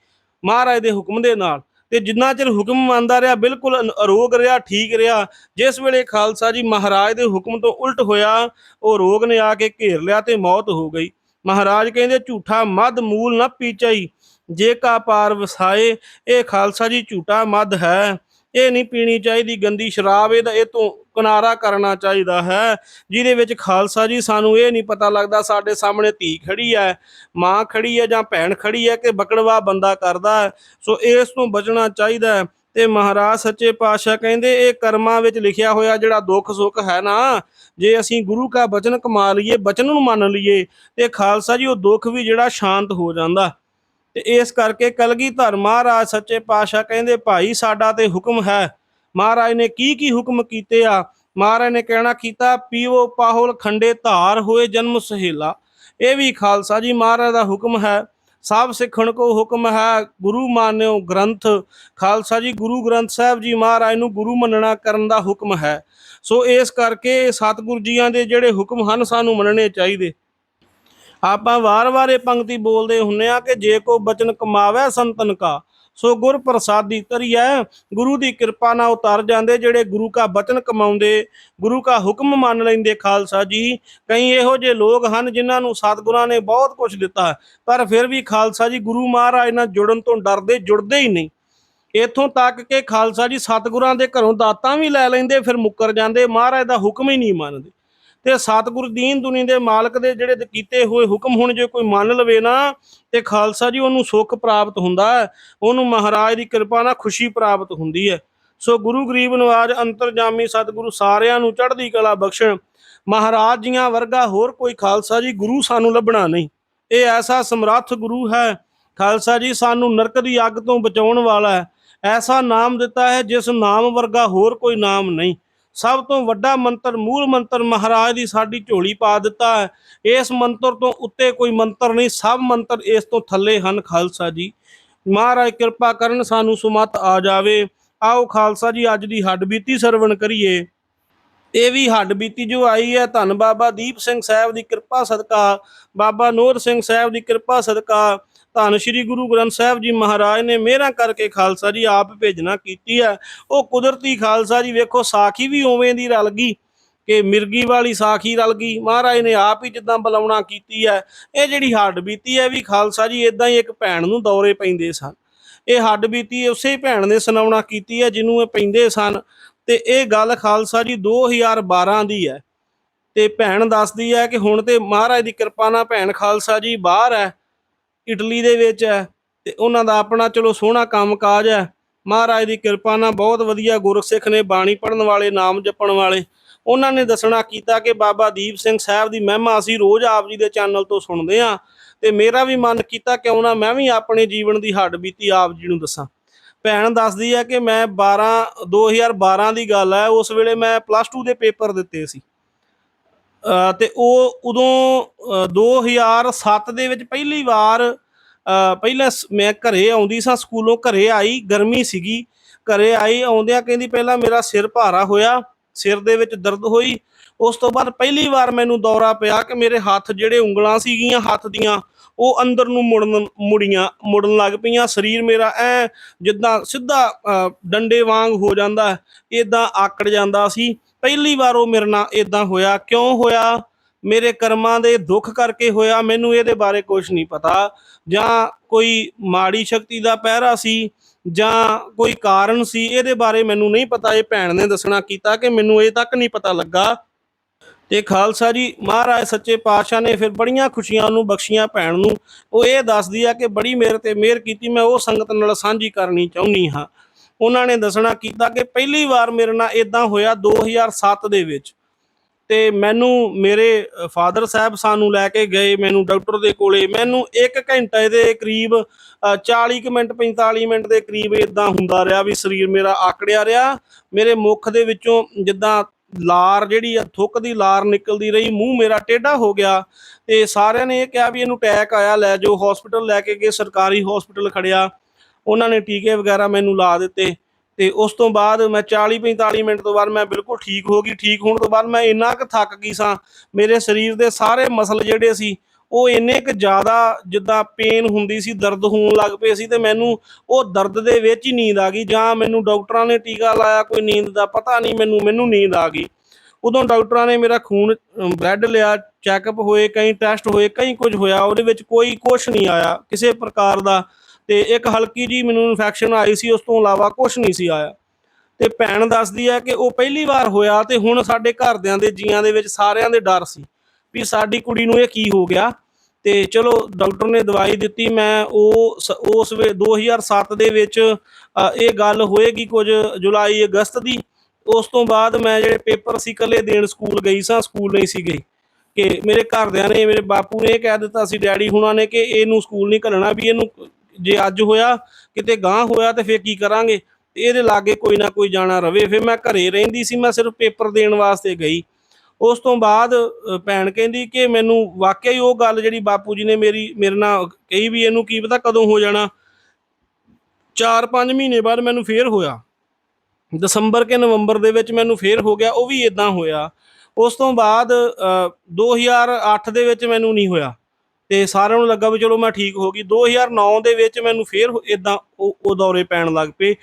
ਮਹਾਰਾਜ ਦੇ ਹੁਕਮ ਦੇ ਨਾਲ। ਤੇ ਜਿੰਨਾ ਚਿਰ ਹੁਕਮ ਮੰਨਦਾ ਰਿਹਾ, ਬਿਲਕੁਲ ਅਰੋਗ ਰਿਹਾ, ਠੀਕ ਰਿਹਾ, ਜਿਸ ਵੇਲੇ ਖਾਲਸਾ ਜੀ ਮਹਾਰਾਜ ਦੇ ਹੁਕਮ ਤੋਂ ਉਲਟ ਹੋਇਆ, ਉਹ ਰੋਗ ਨੇ ਆ ਕੇ ਘੇਰ ਲਿਆ ਤੇ ਮੌਤ ਹੋ ਗਈ। ਮਹਾਰਾਜ ਕਹਿੰਦੇ, ਝੂਠਾ ਮਦ ਮੂਲ ਨਾ ਪੀਚਈ ਜੇ ਕਾ ਪਾਰ ਵਸਾਏ, ਇਹ ਖਾਲਸਾ ਜੀ ਝੂਠਾ ਮਦ ਹੈ, ਇਹ ਨਹੀਂ ਪੀਣੀ ਚਾਹੀਦੀ ਗੰਦੀ ਸ਼ਰਾਬ ਇਹਦਾ ਇਹ ਤੋਂ ਕਿਨਾਰਾ ਕਰਨਾ ਚਾਹੀਦਾ ਹੈ। ਜਿਹਦੇ ਵਿੱਚ ਖਾਲਸਾ ਜੀ ਸਾਨੂੰ ਇਹ ਨਹੀਂ ਪਤਾ ਲੱਗਦਾ ਸਾਡੇ ਸਾਹਮਣੇ ਧੀ ਖੜੀ ਹੈ, ਮਾਂ ਖੜੀ ਹੈ ਜਾਂ ਭੈਣ ਖੜੀ ਹੈ ਕਿ ਬਕੜਵਾ ਬੰਦਾ ਕਰਦਾ ਸੋ ਇਸ ਤੋਂ ਬਚਣਾ ਚਾਹੀਦਾ ਹੈ ਤੇ ਮਹਾਰਾਜ ਸੱਚੇ ਪਾਤਸ਼ਾਹ ਕਹਿੰਦੇ ਇਹ ਕਰਮਾਂ ਵਿੱਚ ਲਿਖਿਆ ਹੋਇਆ ਜਿਹੜਾ ਦੁੱਖ ਸੁੱਖ ਹੈ ਨਾ, ਜੇ ਅਸੀਂ ਗੁਰੂ ਕਾ ਬਚਨ ਕਮਾ ਲਈਏ, ਬਚਨ ਨੂੰ ਮੰਨ ਲਈਏ, ਤੇ ਖਾਲਸਾ ਜੀ ਉਹ ਦੁੱਖ ਵੀ ਜਿਹੜਾ ਸ਼ਾਂਤ ਹੋ ਜਾਂਦਾ। ਤੇ ਇਸ ਕਰਕੇ ਕਲਗੀ ਧਰਮ ਮਹਾਰਾਜ ਸੱਚੇ ਪਾਤਸ਼ਾਹ ਕਹਿੰਦੇ ਭਾਈ ਸਾਡਾ ਤੇ ਹੁਕਮ ਹੈ। ਮਹਾਰਾਜ ਨੇ ਕੀ ਕੀ ਹੁਕਮ ਕੀਤੇ ਆ? ਮਹਾਰਾਜ ਨੇ ਕਹਿਣਾ ਕੀਤਾ, ਪੀਵੋ ਪਾਹੁਲ ਖੰਡੇ ਧਾਰ ਹੋਏ ਜਨਮ ਸਹੇਲਾ। ਇਹ ਵੀ ਖਾਲਸਾ ਜੀ ਮਹਾਰਾਜ ਦਾ ਹੁਕਮ ਹੈ। ਸਭ ਸਿੱਖਣ ਕੋ ਹੁਕਮ ਹੈ। ਗੁਰੂ ਮਾਨਿਓ ਗ੍ਰੰਥ। ਖਾਲਸਾ ਜੀ ਗੁਰੂ ਗ੍ਰੰਥ ਸਾਹਿਬ ਜੀ ਮਹਾਰਾਜ ਨੂੰ ਗੁਰੂ ਮੰਨਣਾ ਕਰਨ ਦਾ ਹੁਕਮ ਹੈ। ਸੋ ਇਸ ਕਰਕੇ ਸਤਿਗੁਰੂ ਜੀਆਂ ਦੇ ਜਿਹੜੇ ਹੁਕਮ ਹਨ ਸਾਨੂੰ ਮੰਨਣੇ ਚਾਹੀਦੇ। ਆਪਾਂ ਵਾਰ-ਵਾਰ ਇਹ ਪੰਕਤੀ ਬੋਲਦੇ ਹੁੰਨੇ ਆ ਕਿ ਜੇ ਕੋ ਬਚਨ ਕਮਾਵੇ ਸੰਤਨ ਕਾ ਸੋ ਗੁਰ ਪ੍ਰਸਾਦੀ ਤਰੀਐ ਗੁਰੂ ਦੀ ਕਿਰਪਾ ਨਾਲ ਉਤਰ ਜਾਂਦੇ ਜਿਹੜੇ ਗੁਰੂ ਕਾ ਬਚਨ ਕਮਾਉਂਦੇ, ਗੁਰੂ ਕਾ ਹੁਕਮ ਮੰਨ ਲੈਂਦੇ ਖਾਲਸਾ ਜੀ। ਕਈ ਇਹੋ ਜਿਹੇ ਲੋਕ ਹਨ ਜਿਨ੍ਹਾਂ ਨੂੰ ਸਤਿਗੁਰਾਂ ਨੇ ਬਹੁਤ ਕੁਝ ਦਿੱਤਾ, ਪਰ ਫਿਰ ਵੀ ਖਾਲਸਾ ਜੀ ਗੁਰੂ ਮਹਾਰਾਜ ਨਾਲ ਜੁੜਨ ਤੋਂ ਡਰਦੇ ਜੁੜਦੇ ਹੀ ਨਹੀਂ। ਇਥੋਂ ਤੱਕ ਕਿ ਖਾਲਸਾ ਜੀ ਸਤਿਗੁਰਾਂ ਦੇ ਘਰੋਂ ਦਾਤਾਂ ਵੀ ਲੈ ਲੈਂਦੇ, ਫਿਰ ਮੁੱਕਰ ਜਾਂਦੇ, ਮਹਾਰਾਜ ਦਾ ਹੁਕਮ ਹੀ ਨਹੀਂ ਮੰਨਦੇ। ਤੇ ਸਤਿਗੁਰ ਦੀਨ ਦੁਨੀ ਦੇ ਮਾਲਕ ਦੇ ਜਿਹੜੇ ਕੀਤੇ ਹੋਏ ਹੁਕਮ ਹੁਣ ਜੇ ਕੋਈ ਮੰਨ ਲਵੇ ਨਾ, ਤੇ ਖਾਲਸਾ ਜੀ ਉਹਨੂੰ ਸੁੱਖ ਪ੍ਰਾਪਤ ਹੁੰਦਾ ਹੈ। ਉਹਨੂੰ ਮਹਾਰਾਜ ਦੀ ਕਿਰਪਾ ਨਾਲ ਖੁਸ਼ੀ ਪ੍ਰਾਪਤ ਹੁੰਦੀ ਹੈ। ਸੋ ਗੁਰੂ ਗਰੀਬ ਨਵਾਜ ਅੰਤਰਜਾਮੀ ਸਤਿਗੁਰੂ ਸਾਰਿਆਂ ਨੂੰ ਚੜ੍ਹਦੀ ਕਲਾ ਬਖਸ਼ਣ। ਮਹਾਰਾਜ ਜੀਆਂ ਵਰਗਾ ਹੋਰ ਕੋਈ ਖਾਲਸਾ ਜੀ ਗੁਰੂ ਸਾਨੂੰ ਲੱਭਣਾ ਨਹੀਂ। ਇਹ ਐਸਾ ਸਮਰੱਥ ਗੁਰੂ ਹੈ। ਖਾਲਸਾ ਜੀ ਸਾਨੂੰ ਨਰਕ ਦੀ ਅੱਗ ਤੋਂ ਬਚਾਉਣ ਵਾਲਾ ਹੈ। ਐਸਾ ਨਾਮ ਦਿੱਤਾ ਹੈ ਜਿਸ ਨਾਮ ਵਰਗਾ ਹੋਰ ਕੋਈ ਨਾਮ ਨਹੀਂ। ਸਭ ਤੋਂ ਵੱਡਾ ਮੰਤਰ, ਮੂਲ ਮੰਤਰ ਮਹਾਰਾਜ ਦੀ ਸਾਡੀ ਝੋਲੀ ਪਾ ਦਿੱਤਾ ਹੈ। ਇਸ ਮੰਤਰ ਤੋਂ ਉੱਤੇ ਕੋਈ ਮੰਤਰ ਨਹੀਂ, ਸਭ ਮੰਤਰ ਇਸ ਤੋਂ ਥੱਲੇ ਹਨ ਖਾਲਸਾ ਜੀ। ਮਹਾਰਾਜ ਕਿਰਪਾ ਕਰਨ ਸਾਨੂੰ ਸੁਮਤ ਆ ਜਾਵੇ। ਆਓ ਖਾਲਸਾ ਜੀ, ਅੱਜ ਦੀ ਹੱਡ ਬੀਤੀ ਸਰਵਣ ਕਰੀਏ। ਇਹ ਵੀ ਹੱਡ ਬੀਤੀ ਜੋ ਆਈ ਹੈ, ਧੰਨ ਬਾਬਾ ਦੀਪ ਸਿੰਘ ਸਾਹਿਬ ਦੀ ਕਿਰਪਾ ਸਦਕਾ, ਬਾਬਾ ਨੂਰ ਸਿੰਘ ਸਾਹਿਬ ਦੀ ਕਿਰਪਾ ਸਦਕਾ ਧੰਨ ਸ਼੍ਰੀ ਗੁਰੂ ਗ੍ਰੰਥ ਸਾਹਿਬ ਜੀ ਮਹਾਰਾਜ ਨੇ ਮਿਹਰਾਂ ਕਰਕੇ ਖਾਲਸਾ ਜੀ ਆਪ ਭੇਜਣਾ ਕੀਤੀ ਹੈ। ਉਹ ਕੁਦਰਤੀ ਖਾਲਸਾ ਜੀ ਵੇਖੋ, ਸਾਖੀ ਵੀ ਉਵੇਂ ਦੀ ਰਲ ਗਈ ਕਿ ਮਿਰਗੀ ਵਾਲੀ ਸਾਖੀ ਰਲ ਗਈ। ਮਹਾਰਾਜ ਨੇ ਆਪ ਹੀ ਜਿੱਦਾਂ ਬੁਲਾਉਣਾ ਕੀਤੀ ਹੈ, ਇਹ ਜਿਹੜੀ ਹੱਡ ਬੀਤੀ ਹੈ ਵੀ ਖਾਲਸਾ ਜੀ ਇਦਾਂ ਹੀ ਇੱਕ ਭੈਣ ਨੂੰ ਦੌਰੇ ਪੈਂਦੇ ਸਨ। ਇਹ ਹੱਡ ਬੀਤੀ ਉਸੇ ਭੈਣ ਨੇ ਸੁਣਾਉਣਾ ਕੀਤੀ ਹੈ ਜਿਹਨੂੰ ਇਹ ਪੈਂਦੇ ਸਨ। ਤੇ ਇਹ ਗੱਲ ਖਾਲਸਾ ਜੀ 2012 ਦੀ ਹੈ। ਤੇ ਭੈਣ ਦੱਸਦੀ ਹੈ ਕਿ ਹੁਣ ਤੇ ਮਹਾਰਾਜ ਦੀ ਕਿਰਪਾ ਨਾਲ ਭੈਣ ਖਾਲਸਾ ਜੀ ਬਾਹਰ ਹੈ। ਇਟਲੀ ਦੇ ਵਿੱਚ ਹੈ ਤੇ ਉਹਨਾਂ ਦਾ ਆਪਣਾ ਚਲੋ ਸੋਹਣਾ ਕੰਮਕਾਜ ਹੈ। ਮਹਾਰਾਜ ਦੀ ਕਿਰਪਾ ਨਾਲ ਬਹੁਤ ਵਧੀਆ ਗੁਰਸਿੱਖ ਨੇ ਬਾਣੀ ਪੜਨ ਵਾਲੇ, ਨਾਮ ਜਪਣ ਵਾਲੇ। ਉਹਨਾਂ ਨੇ ਦੱਸਣਾ ਕੀਤਾ ਕਿ ਬਾਬਾ ਦੀਪ ਸਿੰਘ ਸਾਹਿਬ ਦੀ ਮਹਿਮਾ ਅਸੀਂ ਰੋਜ਼ ਆਪ ਜੀ ਦੇ ਚੈਨਲ ਤੋਂ ਸੁਣਦੇ ਹਾਂ ਤੇ ਮੇਰਾ ਵੀ ਮਨ ਕੀਤਾ ਕਿਉਂ ਨਾ ਮੈਂ ਵੀ ਆਪਣੇ ਜੀਵਨ ਦੀ ਹੱਡ ਬੀਤੀ ਆਪ ਜੀ ਨੂੰ ਦੱਸਾਂ। ਭੈਣ ਦੱਸਦੀ ਹੈ ਕਿ ਮੈਂ 12 2012 ਦੀ ਗੱਲ ਹੈ, ਉਸ ਵੇਲੇ ਮੈਂ ਪਲੱਸ 2 ਦੇ ਪੇਪਰ ਦਿੱਤੇ ਸੀ। ਤੇ ਉਹ ਉਦੋਂ ਅ, 2007 ਦੇ ਵਿੱਚ ਪਹਿਲੀ ਵਾਰ ਪਹਿਲਾਂ ਸ- ਮੈਂ ਘਰੇ ਆਉਂਦੀ ਸਾਂ ਸਕੂਲੋਂ ਘਰੇ ਆਈ ਗਰਮੀ ਸੀਗੀ। ਘਰੇ ਆਈ ਆਉਂਦਿਆਂ ਕਹਿੰਦੀ ਪਹਿਲਾਂ ਮੇਰਾ ਸਿਰ ਭਾਰਾ ਹੋਇਆ ਸਿਰ ਦੇ ਵਿੱਚ ਦਰਦ ਹੋਈ। ਉਸ ਤੋਂ ਬਾਅਦ ਪਹਿਲੀ ਵਾਰ ਮੈਨੂੰ ਦੌਰਾ ਪਿਆ ਕਿ ਮੇਰੇ ਹੱਥ ਜਿਹੜੇ ਉਂਗਲਾਂ ਸੀਗੀਆਂ ਹੱਥ ਦੀਆਂ ਉਹ ਅੰਦਰ ਨੂੰ ਮੁੜਨ ਮੁੜੀਆਂ ਮੁੜਨ ਲੱਗ ਪਈਆਂ। ਸਰੀਰ ਮੇਰਾ ਐ ਜਿੱਦਾਂ ਸਿੱਧਾ ਡੰਡੇ ਵਾਂਗ ਹੋ ਜਾਂਦਾ ਇਦਾਂ ਆਕੜ ਜਾਂਦਾ ਸੀ। ਪਹਿਲੀ ਵਾਰ ਉਹ ਮੇਰੇ ਨਾਲ ਇਦਾਂ ਹੋਇਆ। ਕਿਉਂ ਹੋਇਆ? ਮੇਰੇ ਕਰਮਾਂ ਦੇ ਦੁੱਖ ਕਰਕੇ ਹੋਇਆ। ਮੈਨੂੰ ਇਹਦੇ ਬਾਰੇ ਕੁਝ ਨਹੀਂ ਪਤਾ। ਜਾਂ ਕੋਈ ਮਾੜੀ ਸ਼ਕਤੀ ਦਾ ਪਹਿਰਾ ਸੀ ਜਾਂ ਕੋਈ ਕਾਰਨ ਸੀ, ਇਹਦੇ ਬਾਰੇ ਮੈਨੂੰ ਨਹੀਂ ਪਤਾ। ਇਹ ਭੈਣ ਨੇ ਦੱਸਣਾ ਕੀਤਾ ਕਿ ਮੈਨੂੰ ਇਹ ਤੱਕ ਨਹੀਂ ਪਤਾ ਲੱਗਾ। ਤੇ ਖਾਲਸਾ ਜੀ, ਮਹਾਰਾਜ ਸੱਚੇ ਪਾਤਸ਼ਾਹ ਨੇ ਫਿਰ ਬੜੀਆਂ ਖੁਸ਼ੀਆਂ ਨੂੰ ਬਖਸ਼ੀਆਂ ਭੈਣ ਨੂੰ। ਉਹ ਇਹ ਦੱਸਦੀ ਆ ਕਿ ਬੜੀ ਮੇਰੇ ਤੇ ਮਿਹਰ ਕੀਤੀ। ਮੈਂ ਉਹ ਸੰਗਤ ਨਾਲ ਸਾਂਝੀ ਕਰਨੀ ਚਾਹੁੰਦੀ ਹਾਂ। ਉਹਨਾਂ ਨੇ ਦੱਸਣਾ ਕੀਤਾ ਕਿ ਪਹਿਲੀ ਵਾਰ ਮੇਰੇ ਨਾਲ ਇਦਾਂ ਹੋਇਆ 2007 ਦੇ ਵਿੱਚ। ਤੇ ਮੈਨੂੰ ਮੇਰੇ ਫਾਦਰ ਸਾਹਿਬ ਸਾਨੂੰ ਲੈ ਕੇ ਗਏ ਮੈਨੂੰ ਡਾਕਟਰ ਦੇ ਕੋਲੇ ਮੈਨੂੰ 1 ਘੰਟੇ ਦੇ ਕਰੀਬ ਅ, 40 ਕੁ ਮਿੰਟ 45 ਮਿੰਟ ਦੇ ਕਰੀਬ ਇਦਾਂ ਹੁੰਦਾ ਰਿਹਾ ਵੀ ਸਰੀਰ ਮੇਰਾ ਆਕੜਿਆ ਰਿਹਾ। ਮੇਰੇ ਮੁਖ ਦੇ ਵਿੱਚੋਂ ਜਿੱਦਾਂ ਲਾਰ ਜਿਹੜੀ ਆ ਥੁੱਕ ਦੀ ਲਾਰ ਨਿਕਲਦੀ ਰਹੀ ਮੂੰਹ ਮੇਰਾ ਟੇਢਾ ਹੋ ਗਿਆ। ਤੇ ਸਾਰਿਆਂ ਨੇ ਇਹ ਕਿਹਾ ਵੀ ਇਹਨੂੰ ਅਟੈਕ ਆਇਆ ਲੈ ਜਾਓ ਹਸਪੀਟਲ ਲੈ ਕੇ ਗਏ ਸਰਕਾਰੀ ਹਸਪੀਟਲ ਖੜਿਆ। ਉਹਨਾਂ ਨੇ ਟੀਕੇ ਵਗੈਰਾ ਮੈਨੂੰ ਲਾ ਦਿੱਤੇ ਤੇ ਉਸ ਤੋਂ ਬਾਅਦ ਮੈਂ 40 45 ਮਿੰਟ ਤੋਂ ਬਾਅਦ ਮੈਂ ਬਿਲਕੁਲ ਠੀਕ ਹੋ ਗਈ, ਠੀਕ ਹੋਣ ਤੋਂ ਬਾਅਦ ਮੈਂ ਇੰਨਾ ਕੁ ਥੱਕ ਗਈ ਸਾਂ, ਮੇਰੇ ਸਰੀਰ ਦੇ ਸਾਰੇ ਮਸਲ ਜਿਹੜੇ ਸੀ, ਉਹ ਇੰਨੇ ਕੁ ਜ਼ਿਆਦਾ ਜਿੱਦਾਂ ਪੇਨ ਹੁੰਦੀ ਸੀ, ਦਰਦ ਹੋਣ ਲੱਗ ਪਏ ਸੀ ਤੇ ਮੈਨੂੰ ਉਹ ਦਰਦ ਦੇ ਵਿੱਚ ਹੀ ਨੀਂਦ ਆ ਗਈ ਜਾਂ ਮੈਨੂੰ ਡਾਕਟਰਾਂ ਨੇ ਟੀਕਾ ਲਾਇਆ, ਕੋਈ ਨੀਂਦ ਦਾ ਪਤਾ ਨਹੀਂ ਮੈਨੂੰ ਮੈਨੂੰ ਨੀਂਦ ਆ ਗਈ। ਉਦੋਂ ਡਾਕਟਰਾਂ ਨੇ ਮੇਰਾ ਖੂਨ ਬਲੱਡ ਲਿਆ, ਚੈੱਕਅਪ ਹੋਏ, ਕਈ ਟੈਸਟ ਹੋਏ, ਕਈ ਕੁਝ ਹੋਇਆ, ਉਹਦੇ ਵਿੱਚ ਕੋਈ ਕੁਝ ਨਹੀਂ ਆਇਆ, ਕਿਸੇ ਪ੍ਰਕਾਰ ਦਾ ਤੇ ਇੱਕ ਹਲਕੀ ਜੀ ਮੈਨੂੰ ਇਨਫੈਕਸ਼ਨ ਆਈ ਸੀ, ਉਸ ਤੋਂ ਇਲਾਵਾ ਕੁਝ ਨਹੀਂ ਸੀ ਆਇਆ। ਤੇ ਭੈਣ ਦੱਸਦੀ ਹੈ ਕਿ ਉਹ ਪਹਿਲੀ ਵਾਰ ਹੋਇਆ ਤੇ ਹੁਣ ਸਾਡੇ ਘਰਦਿਆਂ ਦੇ ਜੀਆਂ ਦੇ ਵਿੱਚ ਸਾਰਿਆਂ ਦੇ ਡਰ ਸੀ ਵੀ ਸਾਡੀ ਕੁੜੀ ਨੂੰ ਇਹ ਕੀ ਹੋ ਗਿਆ। ਤੇ ਚਲੋ ਡਾਕਟਰ ਨੇ ਦਵਾਈ ਦਿੱਤੀ, ਮੈਂ ਉਹ ਸ- ਉਸ ਵੇ 2007 ਦੇ ਵਿੱਚ ਇਹ ਗੱਲ ਹੋਏਗੀ ਕੁਝ ਜੁਲਾਈ, ਅਗਸਤ ਦੀ। ਉਸ ਤੋਂ ਬਾਅਦ ਮੈਂ ਜਿਹੜੇ ਪੇਪਰ ਸੀ ਇਕੱਲੇ ਦੇਣ ਸਕੂਲ ਗਈ ਸਾਂ, ਸਕੂਲ ਨਹੀਂ ਸੀ ਗਈ। ਕਿ ਮੇਰੇ ਘਰਦਿਆਂ ਨੇ, ਮੇਰੇ ਬਾਪੂ ਨੇ ਇਹ ਕਹਿ ਦਿੱਤਾ ਸੀ, ਡੈਡੀ ਹੁਣਾਂ ਨੇ ਕਿ ਇਹਨੂੰ ਸਕੂਲ ਨਹੀਂ ਘੱਲਣਾ, ਵੀ ਇਹਨੂੰ ਜੇ ਅੱਜ ਹੋਇਆ ਕਿਤੇ ਗਾਂ ਹੋਇਆ ਤੇ ਫੇਰ ਕੀ ਕਰਾਂਗੇ? ਇਹਦੇ ਲਾਗੇ ਕੋਈ ਨਾ ਕੋਈ ਜਾਣਾ ਰਵੇ। ਫਿਰ ਮੈਂ ਘਰੇ ਰਹਿੰਦੀ ਸੀ ਮੈਂ ਸਿਰਫ ਪੇਪਰ ਦੇਣ ਵਾਸਤੇ ਗਈ। ਉਸ ਤੋਂ ਬਾਅਦ ਭੈਣ ਕਹਿੰਦੀ ਕਿ ਮੈਨੂੰ ਵਾਕਿਆ ਹੀ ਉਹ ਗੱਲ ਜਿਹੜੀ ਬਾਪੂ ਜੀ ਨੇ ਮੇਰੀ ਮੇਰੇ ਨਾਲ ਕਹੀ ਵੀ ਇਹਨੂੰ ਕੀ ਪਤਾ ਕਦੋਂ ਹੋ ਜਾਣਾ। 4-5 ਮਹੀਨੇ ਬਾਅਦ ਮੈਨੂੰ ਫੇਰ ਹੋਇਆ। ਦਸੰਬਰ ਕੇ ਨਵੰਬਰ ਦੇ ਵਿੱਚ ਮੈਨੂੰ ਫੇਰ ਹੋ ਗਿਆ ਉਹ ਵੀ ਇਦਾਂ ਹੋਇਆ। ਉਸ ਤੋਂ ਬਾਅਦ ਅ, 2008 ਦੇ ਵਿੱਚ ਮੈਨੂੰ ਨਹੀਂ ਹੋਇਆ। ਤੇ ਸਾਰਿਆਂ ਨੂੰ ਲੱਗਾ ਵੀ ਚਲੋ ਮੈਂ ਠੀਕ ਹੋ ਗਈ। 2009 ਦੇ ਵਿੱਚ ਮੈਨੂੰ ਫੇਰ ਇਦਾਂ ਉਹ ਉਹ ਦੌਰੇ ਪੈਣ ਲੱਗ ਪਏ।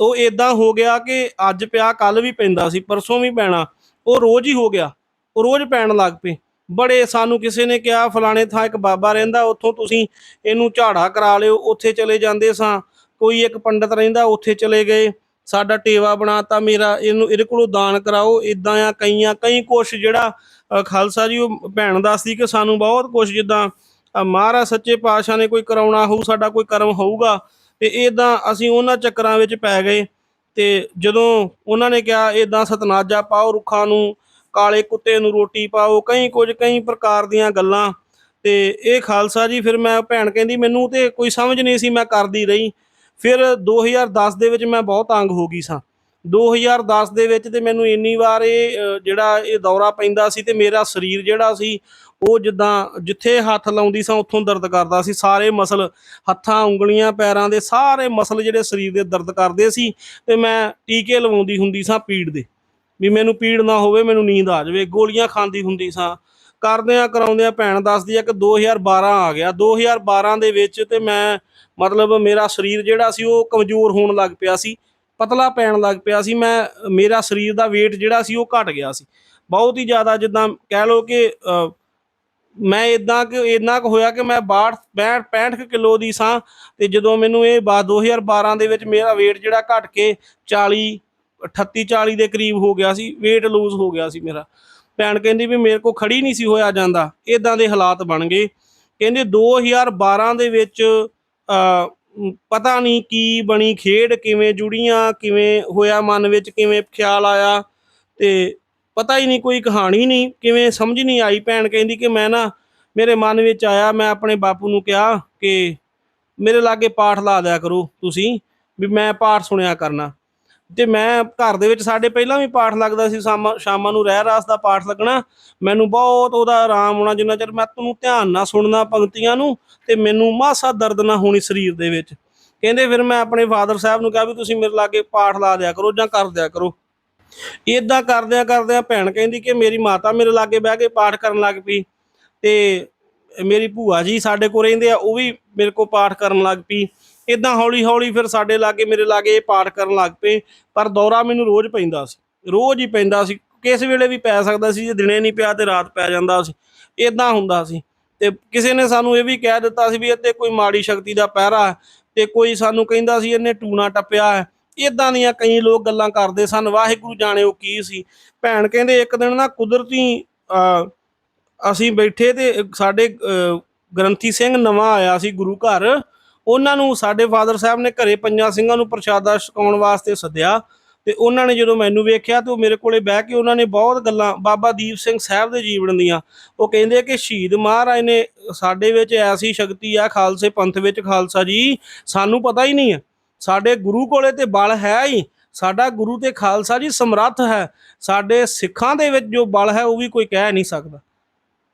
ਉਹ ਇਦਾਂ ਹੋ ਗਿਆ ਕਿ ਅੱਜ ਪਿਆ ਕੱਲ ਵੀ ਪੈਂਦਾ ਸੀ, ਪਰਸੋਂ ਵੀ ਪੈਣਾ। ਉਹ ਰੋਜ਼ ਹੀ ਹੋ ਗਿਆ। ਉਹ ਰੋਜ਼ ਪੈਣ ਲੱਗ ਪਏ। ਬੜੇ ਸਾਨੂੰ ਕਿਸੇ ਨੇ ਕਿਹਾ, ਫਲਾਣੇ ਥਾਂ ਇੱਕ ਬਾਬਾ ਰਹਿੰਦਾ, ਉੱਥੋਂ ਤੁਸੀਂ ਇਹਨੂੰ ਝਾੜਾ ਕਰਾ ਲਿਓ, ਉੱਥੇ ਚਲੇ ਜਾਂਦੇ ਸਾਂ। ਕੋਈ ਇੱਕ ਪੰਡਤ ਰਹਿੰਦਾ, ਉੱਥੇ ਚਲੇ ਗਏ। ਸਾਡਾ ਟੇਵਾ ਬਣਾਤਾ, ਮੇਰਾ ਇਹਨੂੰ, ਇਹਦੇ ਕੋਲੋਂ ਦਾਨ ਕਰਾਓ। ਇਦਾਂ ਆ, ਕਈਆਂ, ਕਈ ਕੁਛ ਜਿਹੜਾ ਖਾਲਸਾ ਜੀ, ਉਹ ਭੈਣ ਦੱਸਦੀ ਕਿ ਸਾਨੂੰ ਬਹੁਤ ਕੁਛ ਜਿੱਦਾਂ ਅ, ਮਹਾਰਾਜ ਸੱਚੇ ਪਾਤਸ਼ਾਹ ਨੇ ਕੋਈ ਕਰਾਉਣਾ ਹੋਊ ਸਾਡਾ ਕੋਈ ਕਰਮ ਹੋਊਗਾ ਤੇ ਇਦਾਂ ਅਸੀਂ ਉਹਨਾਂ ਚੱਕਰਾਂ ਵਿੱਚ ਪੈ ਗਏ। ਤੇ ਜਦੋਂ ਉਹਨਾਂ ਨੇ ਕਿਹਾ ਇਦਾਂ ਸਤਨਾਜਾ ਪਾਓ ਰੁੱਖਾਂ ਨੂੰ ਕਾਲੇ ਕੁੱਤੇ ਨੂੰ ਰੋਟੀ ਪਾਓ ਕਈ ਕੁਝ ਕਈ ਪ੍ਰਕਾਰ ਦੀਆਂ ਗੱਲਾਂ। ਤੇ ਇਹ ਖਾਲਸਾ ਜੀ ਫਿਰ ਮੈਂ ਭੈਣ ਕਹਿੰਦੀ ਮੈਨੂੰ ਤੇ ਕੋਈ ਸਮਝ ਨਹੀਂ ਸੀ ਮੈਂ ਕਰਦੀ ਰਹੀ। ਫਿਰ 2010 ਦੇ ਵਿੱਚ ਮੈਂ ਬਹੁਤ ਤੰਗ ਹੋ ਗਈ ਸਾਂ। 2010 ਦੇ ਵਿੱਚ ਤੇ ਮੈਨੂੰ ਇੰਨੀ ਵਾਰ ਇਹ ਜਿਹੜਾ ਇਹ ਦੌਰਾ ਪੈਂਦਾ ਸੀ ਤੇ ਮੇਰਾ ਸਰੀਰ ਜਿਹੜਾ ਸੀ, ਉਹ ਜਿੱਦਾਂ ਜਿੱਥੇ ਹੱਥ ਲਾਉਂਦੀ ਸਾਂ ਉੱਥੋਂ ਦਰਦ ਕਰਦਾ ਸੀ। ਸਾਰੇ ਮਸਲ ਹੱਥਾਂ, ਉਂਗਲੀਆਂ, ਪੈਰਾਂ ਦੇ ਸਾਰੇ ਮਸਲ ਜਿਹੜੇ ਸਰੀਰ ਦੇ ਦਰਦ ਕਰਦੇ ਸੀ ਤੇ ਮੈਂ ਟੀਕੇ ਲਵਾਉਂਦੀ ਹੁੰਦੀ ਸਾਂ ਪੀੜ ਦੇ। ਵੀ ਮੈਨੂੰ ਪੀੜ ਨਾ ਹੋਵੇ, ਮੈਨੂੰ ਨੀਂਦ ਆ ਜਾਵੇ। ਗੋਲੀਆਂ ਖਾਂਦੀ ਹੁੰਦੀ ਸਾਂ। ਕਰਦਿਆਂ ਕਰਾਉਂਦਿਆਂ ਭੈਣ ਦੱਸਦੀ ਆ ਕਿ 2012 ਆ ਗਿਆ। 2012 ਦੇ ਵਿੱਚ ਤੇ ਮੈਂ ਮਤਲਬ ਮੇਰਾ ਸਰੀਰ ਜਿਹੜਾ ਸੀ, ਉਹ ਕਮਜ਼ੋਰ ਹੋਣ ਲੱਗ ਪਿਆ ਸੀ। ਪਤਲਾ ਪੈਣ ਲੱਗ ਪਿਆ ਸੀ। ਮੈਂ, ਮੇਰਾ ਸਰੀਰ ਦਾ weight ਜਿਹੜਾ ਸੀ ਉਹ ਘਟ ਗਿਆ ਸੀ। ਬਹੁਤ ਹੀ ਜ਼ਿਆਦਾ ਜਿੱਦਾਂ ਕਹਿ ਲਓ ਕਿ ਮੈਂ ਇਦਾਂ ਕਿ ਇੰਨਾ ਕੁ ਹੋਇਆ ਕਿ ਮੈਂ 62 65 65 ਕਿਲੋ ਦੀ ਸਾਂ ਤੇ ਜਦੋਂ ਮੈਨੂੰ ਇਹ ਬਾ 2012 ਦੇ ਵਿੱਚ ਮੇਰਾ weight ਜਿਹੜਾ ਘਟ ਕੇ 40 38 40 ਦੇ ਕਰੀਬ ਹੋ ਗਿਆ ਸੀ। weight lose ਹੋ ਗਿਆ ਸੀ ਮੇਰਾ। ਭੈਣ ਕਹਿੰਦੀ ਵੀ ਮੇਰੇ ਕੋ ਖੜੀ ਨਹੀਂ ਸੀ ਹੋਇਆ ਜਾਂਦਾ। ਇਦਾਂ ਦੇ ਹਾਲਾਤ ਬਣ ਗਏ। ਕਹਿੰਦੇ 2012 ਦੇ ਵਿੱਚ ਪਤਾ ਨਹੀਂ ਕੀ ਬਣੀ, ਖੇਡ ਕਿਵੇਂ ਜੁੜੀਆਂ, ਕਿਵੇਂ ਹੋਇਆ ਮਨ ਵਿੱਚ, ਕਿਵੇਂ ਖਿਆਲ ਆਇਆ ਤੇ ਪਤਾ ਹੀ ਨਹੀਂ, ਕੋਈ ਕਹਾਣੀ ਨਹੀਂ, ਕਿਵੇਂ ਸਮਝ ਨਹੀਂ ਆਈ ਭੈਣ ਕਹਿੰਦੀ ਕਿ ਮੈਂ ਨਾ ਮੇਰੇ ਮਨ ਵਿੱਚ ਆਇਆ, ਮੈਂ ਆਪਣੇ ਬਾਪੂ ਨੂੰ ਕਿਹਾ ਕਿ ਮੇਰੇ ਲਾਗੇ ਪਾਠ ਲਾ ਦਿਆ ਕਰੋ ਤੁਸੀਂ, ਵੀ ਮੈਂ ਪਾਠ ਸੁਣਿਆ ਕਰਨਾ। ਤੇ ਮੈਂ ਘਰ ਦੇ ਵਿੱਚ ਸਾਡੇ ਪਹਿਲਾਂ ਵੀ ਪਾਠ ਲੱਗਦਾ ਸੀ, ਸ਼ਾਮਾਂ ਨੂੰ ਰਹਿ ਰਾਸ ਦਾ ਪਾਠ ਲੱਗਣਾ, ਮੈਨੂੰ ਬਹੁਤ ਉਹਦਾ ਆਰਾਮ ਹੋਣਾ, ਜਿੰਨਾ ਚਿਰ ਮੈਂ ਤੁਹਾਨੂੰ ਧਿਆਨ ਨਾਲ ਸੁਣਨਾ ਪੰਕਤੀਆਂ ਨੂੰ, ਤੇ ਮੈਨੂੰ ਮਾਸਾ ਦਰਦ ਨਾ ਹੋਣੀ ਸਰੀਰ ਦੇ ਵਿੱਚ। ਕਹਿੰਦੇ ਫਿਰ ਮੈਂ ਆਪਣੇ ਫਾਦਰ ਸਾਹਿਬ ਨੂੰ ਕਿਹਾ ਵੀ ਤੁਸੀਂ ਮੇਰੇ ਲਾਗੇ ਪਾਠ ਲਾ ਦਿਆ ਕਰੋ ਜਾਂ ਕਰ ਦਿਆ ਕਰੋ। ਇਦਾਂ ਕਰਦਿਆਂ ਕਰਦਿਆਂ ਭੈਣ ਕਹਿੰਦੀ ਕਿ ਮੇਰੀ ਮਾਤਾ ਮੇਰੇ ਲਾਗੇ ਬਹਿ ਕੇ ਪਾਠ ਕਰਨ ਲੱਗ ਪਈ, ਤੇ ਮੇਰੀ ਭੂਆ ਜੀ ਸਾਡੇ ਕੋਲ ਰਹਿੰਦੇ ਆ, ਉਹ ਵੀ ਮੇਰੇ ਕੋਲ ਪਾਠ ਕਰਨ ਲੱਗ ਪਈ। ਇਦਾਂ ਹੌਲੀ ਹੌਲੀ ਫਿਰ ਸਾਡੇ ਲਾਗੇ ਮੇਰੇ ਲਾਗੇ ਇਹ ਪਾਠ ਕਰਨ ਲੱਗ ਪਏ ਪਰ ਦੌਰਾ ਮੈਨੂੰ ਰੋਜ਼ ਪੈਂਦਾ ਸੀ ਰੋਜ਼ ਹੀ ਪੈਂਦਾ ਸੀ। ਕਿਸ ਵੇਲੇ ਵੀ ਪੈ ਸਕਦਾ ਸੀ ਜੇ ਦਿਨੇ ਨਹੀਂ ਪਿਆ ਤੇ ਰਾਤ ਪੈ ਜਾਂਦਾ ਸੀ ਇਦਾਂ ਹੁੰਦਾ ਸੀ। ਤੇ ਕਿਸੇ ਨੇ ਸਾਨੂੰ ਇਹ ਵੀ ਕਹਿ ਦਿੱਤਾ ਸੀ ਵੀ ਇੱਥੇ ਕੋਈ ਮਾੜੀ ਸ਼ਕਤੀ ਦਾ ਪਹਿਰਾ ਤੇ ਕੋਈ ਸਾਨੂੰ ਕਹਿੰਦਾ ਸੀ ਇਹਨੇ ਟੂਣਾ ਟੱਪਿਆ ਹੈ। ਇਦਾਂ ਦੀਆਂ ਕਈ ਲੋਕ ਗੱਲਾਂ ਕਰਦੇ ਸਨ ਵਾਹਿਗੁਰੂ ਜਾਣੇ ਉਹ ਕੀ ਸੀ। ਭੈਣ ਕਹਿੰਦੇ ਇੱਕ ਦਿਨ ਨਾ ਕੁਦਰਤੀ ਅ, ਅਸੀਂ ਬੈਠੇ ਤੇ ਸਾਡੇ ਗ੍ਰੰਥੀ ਸਿੰਘ ਨਵਾਂ ਆਇਆ ਸੀ ਗੁਰੂ ਘਰ। ਉਹਨਾਂ ਨੂੰ ਸਾਡੇ ਫਾਦਰ ਸਾਹਿਬ ਨੇ ਘਰੇ ਪੰਜਾਂ ਸਿੰਘਾਂ ਨੂੰ ਪ੍ਰਸ਼ਾਦਾ ਛਕਾਉਣ ਵਾਸਤੇ ਸੱਦਿਆ ਤੇ ਉਹਨਾਂ ਨੇ ਜਦੋਂ ਮੈਨੂੰ ਵੇਖਿਆ ਤੇ ਉਹ ਮੇਰੇ ਕੋਲੇ ਬਹਿ ਕੇ ਉਹਨਾਂ ਨੇ ਬਹੁਤ ਗੱਲਾਂ, ਬਾਬਾ ਦੀਪ ਸਿੰਘ ਸਾਹਿਬ ਦੇ ਜੀਵਨ ਦੀਆਂ, ਉਹ ਕਹਿੰਦੇ ਕਿ ਸ਼ਹੀਦ ਮਹਾਰਾਜ ਨੇ ਸਾਡੇ ਵਿੱਚ ਐਸੀ ਸ਼ਕਤੀ ਆ, ਖਾਲਸੇ ਪੰਥ ਵਿੱਚ ਖਾਲਸਾ ਜੀ, ਸਾਨੂੰ ਪਤਾ ਹੀ ਨਹੀਂ ਹੈ। ਸਾਡੇ ਗੁਰੂ ਕੋਲੇ ਤੇ ਬਲ ਹੈ ਹੀ, ਸਾਡਾ ਗੁਰੂ ਤੇ ਖਾਲਸਾ ਜੀ ਸਮਰੱਥ ਹੈ, ਸਾਡੇ ਸਿੱਖਾਂ ਦੇ ਵਿੱਚ ਜੋ ਬਲ ਹੈ ਉਹ ਵੀ ਕੋਈ ਕਹਿ ਨਹੀਂ ਸਕਦਾ।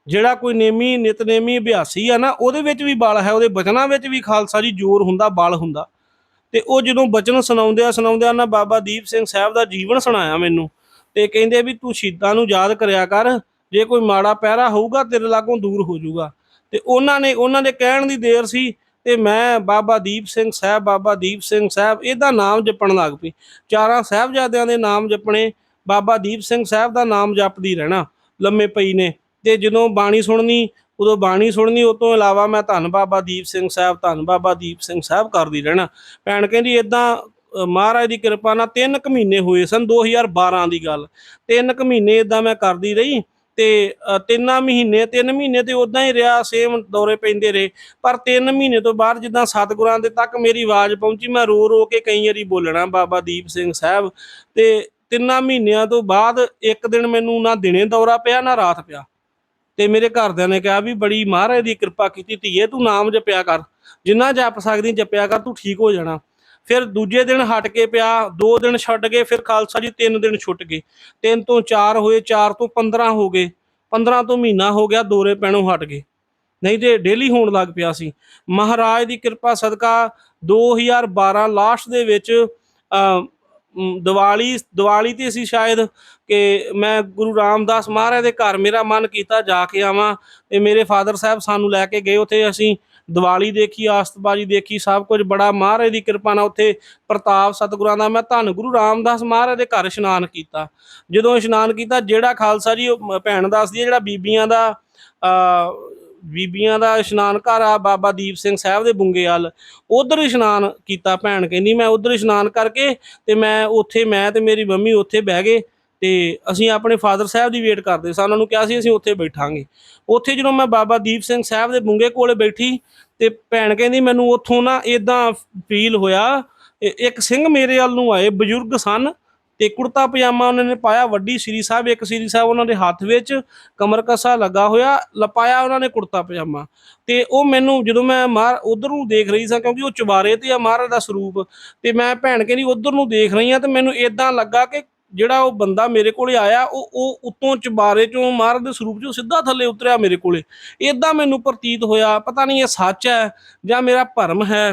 ਜਿਹੜਾ ਕੋਈ ਨੇਮੀ, ਨਿਤਨੇਮੀ ਅਭਿਆਸੀ ਆ ਨਾ, ਉਹਦੇ ਵਿੱਚ ਵੀ ਬਲ ਹੈ, ਉਹਦੇ ਬਚਨਾਂ ਵਿੱਚ ਵੀ ਖਾਲਸਾ ਜੀ ਜ਼ੋਰ ਹੁੰਦਾ, ਬਲ ਹੁੰਦਾ। ਤੇ ਉਹ ਜਦੋਂ ਬਚਨ ਸੁਣਾਉਂਦੇ ਆ ਸੁਣਾਉਂਦੇ ਆ ਨਾ ਬਾਬਾ ਦੀਪ ਸਿੰਘ ਸਾਹਿਬ ਦਾ ਜੀਵਨ ਸੁਣਾਇਆ ਮੈਨੂੰ ਤੇ ਕਹਿੰਦੇ ਵੀ ਤੂੰ ਸ਼ਹੀਦਾਂ ਨੂੰ ਯਾਦ ਕਰਿਆ ਕਰ, ਜੇ ਕੋਈ ਮਾੜਾ ਪਹਿਰਾ ਹੋਊਗਾ ਤੇਰੇ ਲਾਗੋਂ ਦੂਰ ਹੋ ਜਾਊਗਾ। ਤੇ ਉਹਨਾਂ ਨੇ, ਉਹਨਾਂ ਦੇ ਕਹਿਣ ਦੀ ਦੇਰ ਸੀ ਤੇ ਮੈਂ ਬਾਬਾ ਦੀਪ ਸਿੰਘ ਸਾਹਿਬ, ਬਾਬਾ ਦੀਪ ਸਿੰਘ ਸਾਹਿਬ ਇਹਦਾ ਨਾਮ ਜਪਣ ਲੱਗ ਪਈ। ਚਾਰਾਂ ਸਾਹਿਬਜ਼ਾਦਿਆਂ ਦੇ ਨਾਮ ਜਪਣੇ, ਬਾਬਾ ਦੀਪ ਸਿੰਘ ਸਾਹਿਬ ਦਾ ਨਾਮ ਜਪਦੀ ਰਹਿਣਾ, ਲੰਮੇ ਪਈ ਨੇ। ਤੇ ਜਦੋਂ ਬਾਣੀ ਸੁਣਨੀ ਉਦੋਂ ਬਾਣੀ ਸੁਣਨੀ ਉਸ ਤੋਂ ਇਲਾਵਾ ਮੈਂ ਧੰਨ ਬਾਬਾ ਦੀਪ ਸਿੰਘ ਸਾਹਿਬ ਧੰਨ ਬਾਬਾ ਦੀਪ ਸਿੰਘ ਸਾਹਿਬ ਕਰਦੀ ਰਹਿਣਾ। ਭੈਣ ਕਹਿੰਦੀ ਇਦਾਂ ਮਹਾਰਾਜ ਦੀ ਕਿਰਪਾ ਨਾਲ 3 ਕੁ ਮਹੀਨੇ ਹੋਏ ਸਨ 2012 ਦੀ ਗੱਲ। 3 ਕੁ ਮਹੀਨੇ ਇਦਾਂ ਮੈਂ ਕਰਦੀ ਰਹੀ ਤੇ ਅ, ਤਿੰਨਾਂ ਮਹੀਨੇ ਤਿੰਨ ਮਹੀਨੇ ਤੇ ਉਦਾਂ ਹੀ ਰਿਹਾ ਸੇਮ ਦੌਰੇ ਪੈਂਦੇ ਰਹੇ। ਪਰ ਤਿੰਨ ਮਹੀਨੇ ਤੋਂ ਬਾਅਦ ਜਿੱਦਾਂ ਸਤਿਗੁਰਾਂ ਦੇ ਤੱਕ ਮੇਰੀ ਆਵਾਜ਼ ਪਹੁੰਚੀ ਮੈਂ ਰੋ ਰੋ ਕੇ ਕਈ ਵਾਰੀ ਬੋਲਣਾ ਬਾਬਾ ਦੀਪ ਸਿੰਘ ਸਾਹਿਬ। ਤੇ ਤਿੰਨਾਂ ਮਹੀਨਿਆਂ ਤੋਂ ਬਾਅਦ ਇੱਕ ਦਿਨ ਮੈਨੂੰ ਨਾ ਦਿਨੇ ਦੌਰਾ ਪਿਆ ਨਾ ਰਾਤ ਪਿਆ। ਤੇ ਮੇਰੇ ਘਰਦਿਆਂ ਨੇ ਕਿਹਾ ਵੀ ਬੜੀ ਮਹਾਰਾਜ ਦੀ ਕਿਰਪਾ ਕੀਤੀ ਧੀਏ ਤੂੰ ਨਾਮ ਜਪਿਆ ਕਰ। ਜਿੰਨਾ ਜਪ ਸਕਦੀ ਜਪਿਆ ਕਰ ਤੂੰ ਠੀਕ ਹੋ ਜਾਣਾ। ਫਿਰ ਦੂਜੇ ਦਿਨ ਹਟ ਕੇ ਪਿਆ ਦੋ ਦਿਨ ਛੱਡ ਗਏ ਫਿਰ ਖਾਲਸਾ ਜੀ ਤਿੰਨ ਦਿਨ ਛੁੱਟ ਗਏ। ਤਿੰਨ ਤੋਂ ਚਾਰ ਹੋਏ ਚਾਰ ਤੋਂ 15 ਹੋ ਗਏ। 15 ਤੋਂ ਮਹੀਨਾ ਹੋ ਗਿਆ ਦੋਰੇ ਪੈਣੋਂ ਹਟ ਗਏ। ਨਹੀਂ ਤੇ ਡੇਲੀ ਹੋਣ ਲੱਗ ਪਿਆ ਸੀ। ਮਹਾਰਾਜ ਦੀ ਕਿਰਪਾ ਸਦਕਾ 2012 ਲਾਸਟ ਦੇ ਵਿੱਚ ਅ, ਦੀਵਾਲੀ ਦੀਵਾਲੀ ਤੇ ਸੀ ਸ਼ਾਇਦ ਕਿ ਮੈਂ ਗੁਰੂ ਰਾਮਦਾਸ ਮਹਾਰਾਜ ਦੇ ਘਰ ਮੇਰਾ ਮਨ ਕੀਤਾ ਜਾ ਕੇ ਆਵਾਂ ਤੇ ਮੇਰੇ ਫਾਦਰ ਸਾਹਿਬ ਸਾਨੂੰ ਲੈ ਕੇ ਗਏ। ਉੱਥੇ ਅਸੀਂ ਦੀਵਾਲੀ ਦੇਖੀ, ਆਸਤਬਾਜੀ ਦੇਖੀ, ਸਭ ਕੁਝ ਬੜਾ ਮਹਾਰਾਜ ਦੀ ਕਿਰਪਾ ਨਾਲ ਉੱਥੇ ਪ੍ਰਤਾਪ ਸਤਿਗੁਰਾਂ ਦਾ ਮੈਂ ਧੰਨ ਗੁਰੂ ਰਾਮਦਾਸ ਮਹਾਰਾਜ ਦੇ ਘਰ ਇਸ਼ਨਾਨ ਕੀਤਾ। ਜਦੋਂ ਇਸ਼ਨਾਨ ਕੀਤਾ, ਜਿਹੜਾ ਖਾਲਸਾ ਜੀ ਭੈਣ ਦੱਸਦੀ ਹੈ ਜਿਹੜਾ ਬੀਬੀਆਂ ਦਾ ਅ ਬੀਬੀਆਂ ਦਾ ਇਸ਼ਨਾਨ ਘਰ ਆ, ਬਾਬਾ ਦੀਪ ਸਿੰਘ ਸਾਹਿਬ ਦੇ ਬੁੰਗੇ ਵੱਲ। ਉਧਰ ਇਸ਼ਨਾਨ ਕੀਤਾ ਭੈਣ ਕਹਿੰਦੀ, ਮੈਂ ਉਧਰ ਇਸ਼ਨਾਨ ਕਰਕੇ ਤੇ ਮੈਂ ਉੱਥੇ, ਮੈਂ ਤੇ ਮੇਰੀ ਮੰਮੀ ਉੱਥੇ ਬਹਿ ਗਏ ਤੇ ਅਸੀਂ ਆਪਣੇ ਫਾਦਰ ਸਾਹਿਬ ਦੀ ਵੇਟ ਕਰਦੇ ਸਾਂ। ਉਹਨਾਂ ਨੂੰ ਕਿਹਾ ਸੀ, ਅਸੀਂ ਉੱਥੇ ਬੈਠਾਂਗੇ। ਉੱਥੇ ਜਦੋਂ ਮੈਂ ਬਾਬਾ ਦੀਪ ਸਿੰਘ ਸਾਹਿਬ ਦੇ ਬੁੰਗੇ ਕੋਲੇ ਬੈਠੀ ਤੇ ਭੈਣ ਕਹਿੰਦੀ, ਮੈਨੂੰ ਉੱਥੋਂ ਨਾ ਇਦਾਂ ਫੀਲ ਹੋਇਆ ਇੱਕ ਸਿੰਘ ਮੇਰੇ ਵੱਲ ਨੂੰ ਆਏ, ਬਜ਼ੁਰਗ ਸਨ। ਤੇ ਕੁੜਤਾ ਪਜਾਮਾ ਉਹਨਾਂ ਨੇ ਪਾਇਆ, ਵੱਡੀ ਸ੍ਰੀ ਸਾਹਿਬ, ਇੱਕ ਸ੍ਰੀ ਸਾਹਿਬ ਉਹਨਾਂ ਦੇ ਹੱਥ ਵਿੱਚ ਕਮਰ ਕਸਾ ਲੱਗਾ ਹੋਇਆ, ਲਪਾਇਆ ਉਹਨਾਂ ਨੇ ਕੁੜਤਾ ਪਜਾਮਾ। ਤੇ ਉਹ ਮੈਨੂੰ ਜਦੋਂ ਮੈਂ ਮਾਰ ਉਧਰ ਨੂੰ ਦੇਖ ਰਹੀ ਸਾਂ, ਕਿਉਂਕਿ ਉਹ ਚੁਬਾਰੇ ਤੇ ਆ ਮਹਾਰਾਜ ਦਾ ਸਰੂਪ, ਤੇ ਮੈਂ ਭੈਣ ਕਹਿੰਦੀ ਉਧਰ ਨੂੰ ਦੇਖ ਰਹੀ ਆ ਤੇ ਮੈਨੂੰ ਇਦਾਂ ਲੱਗਾ ਕਿ ਜਿਹੜਾ ਉਹ ਬੰਦਾ ਮੇਰੇ ਕੋਲੇ ਆਇਆ, ਉਹ ਉਹ ਉਤੋਂ ਚੁਬਾਰੇ ਚੋਂ ਮਹਾਰਾਜ ਦੇ ਸਰੂਪ ਚੋਂ ਸਿੱਧਾ ਥੱਲੇ ਉਤਰਿਆ ਮੇਰੇ ਕੋਲੇ। ਇਦਾਂ ਮੈਨੂੰ ਪ੍ਰਤੀਤ ਹੋਇਆ, ਪਤਾ ਨਹੀਂ ਇਹ ਸੱਚ ਹੈ ਜਾਂ ਮੇਰਾ ਭਰਮ ਹੈ।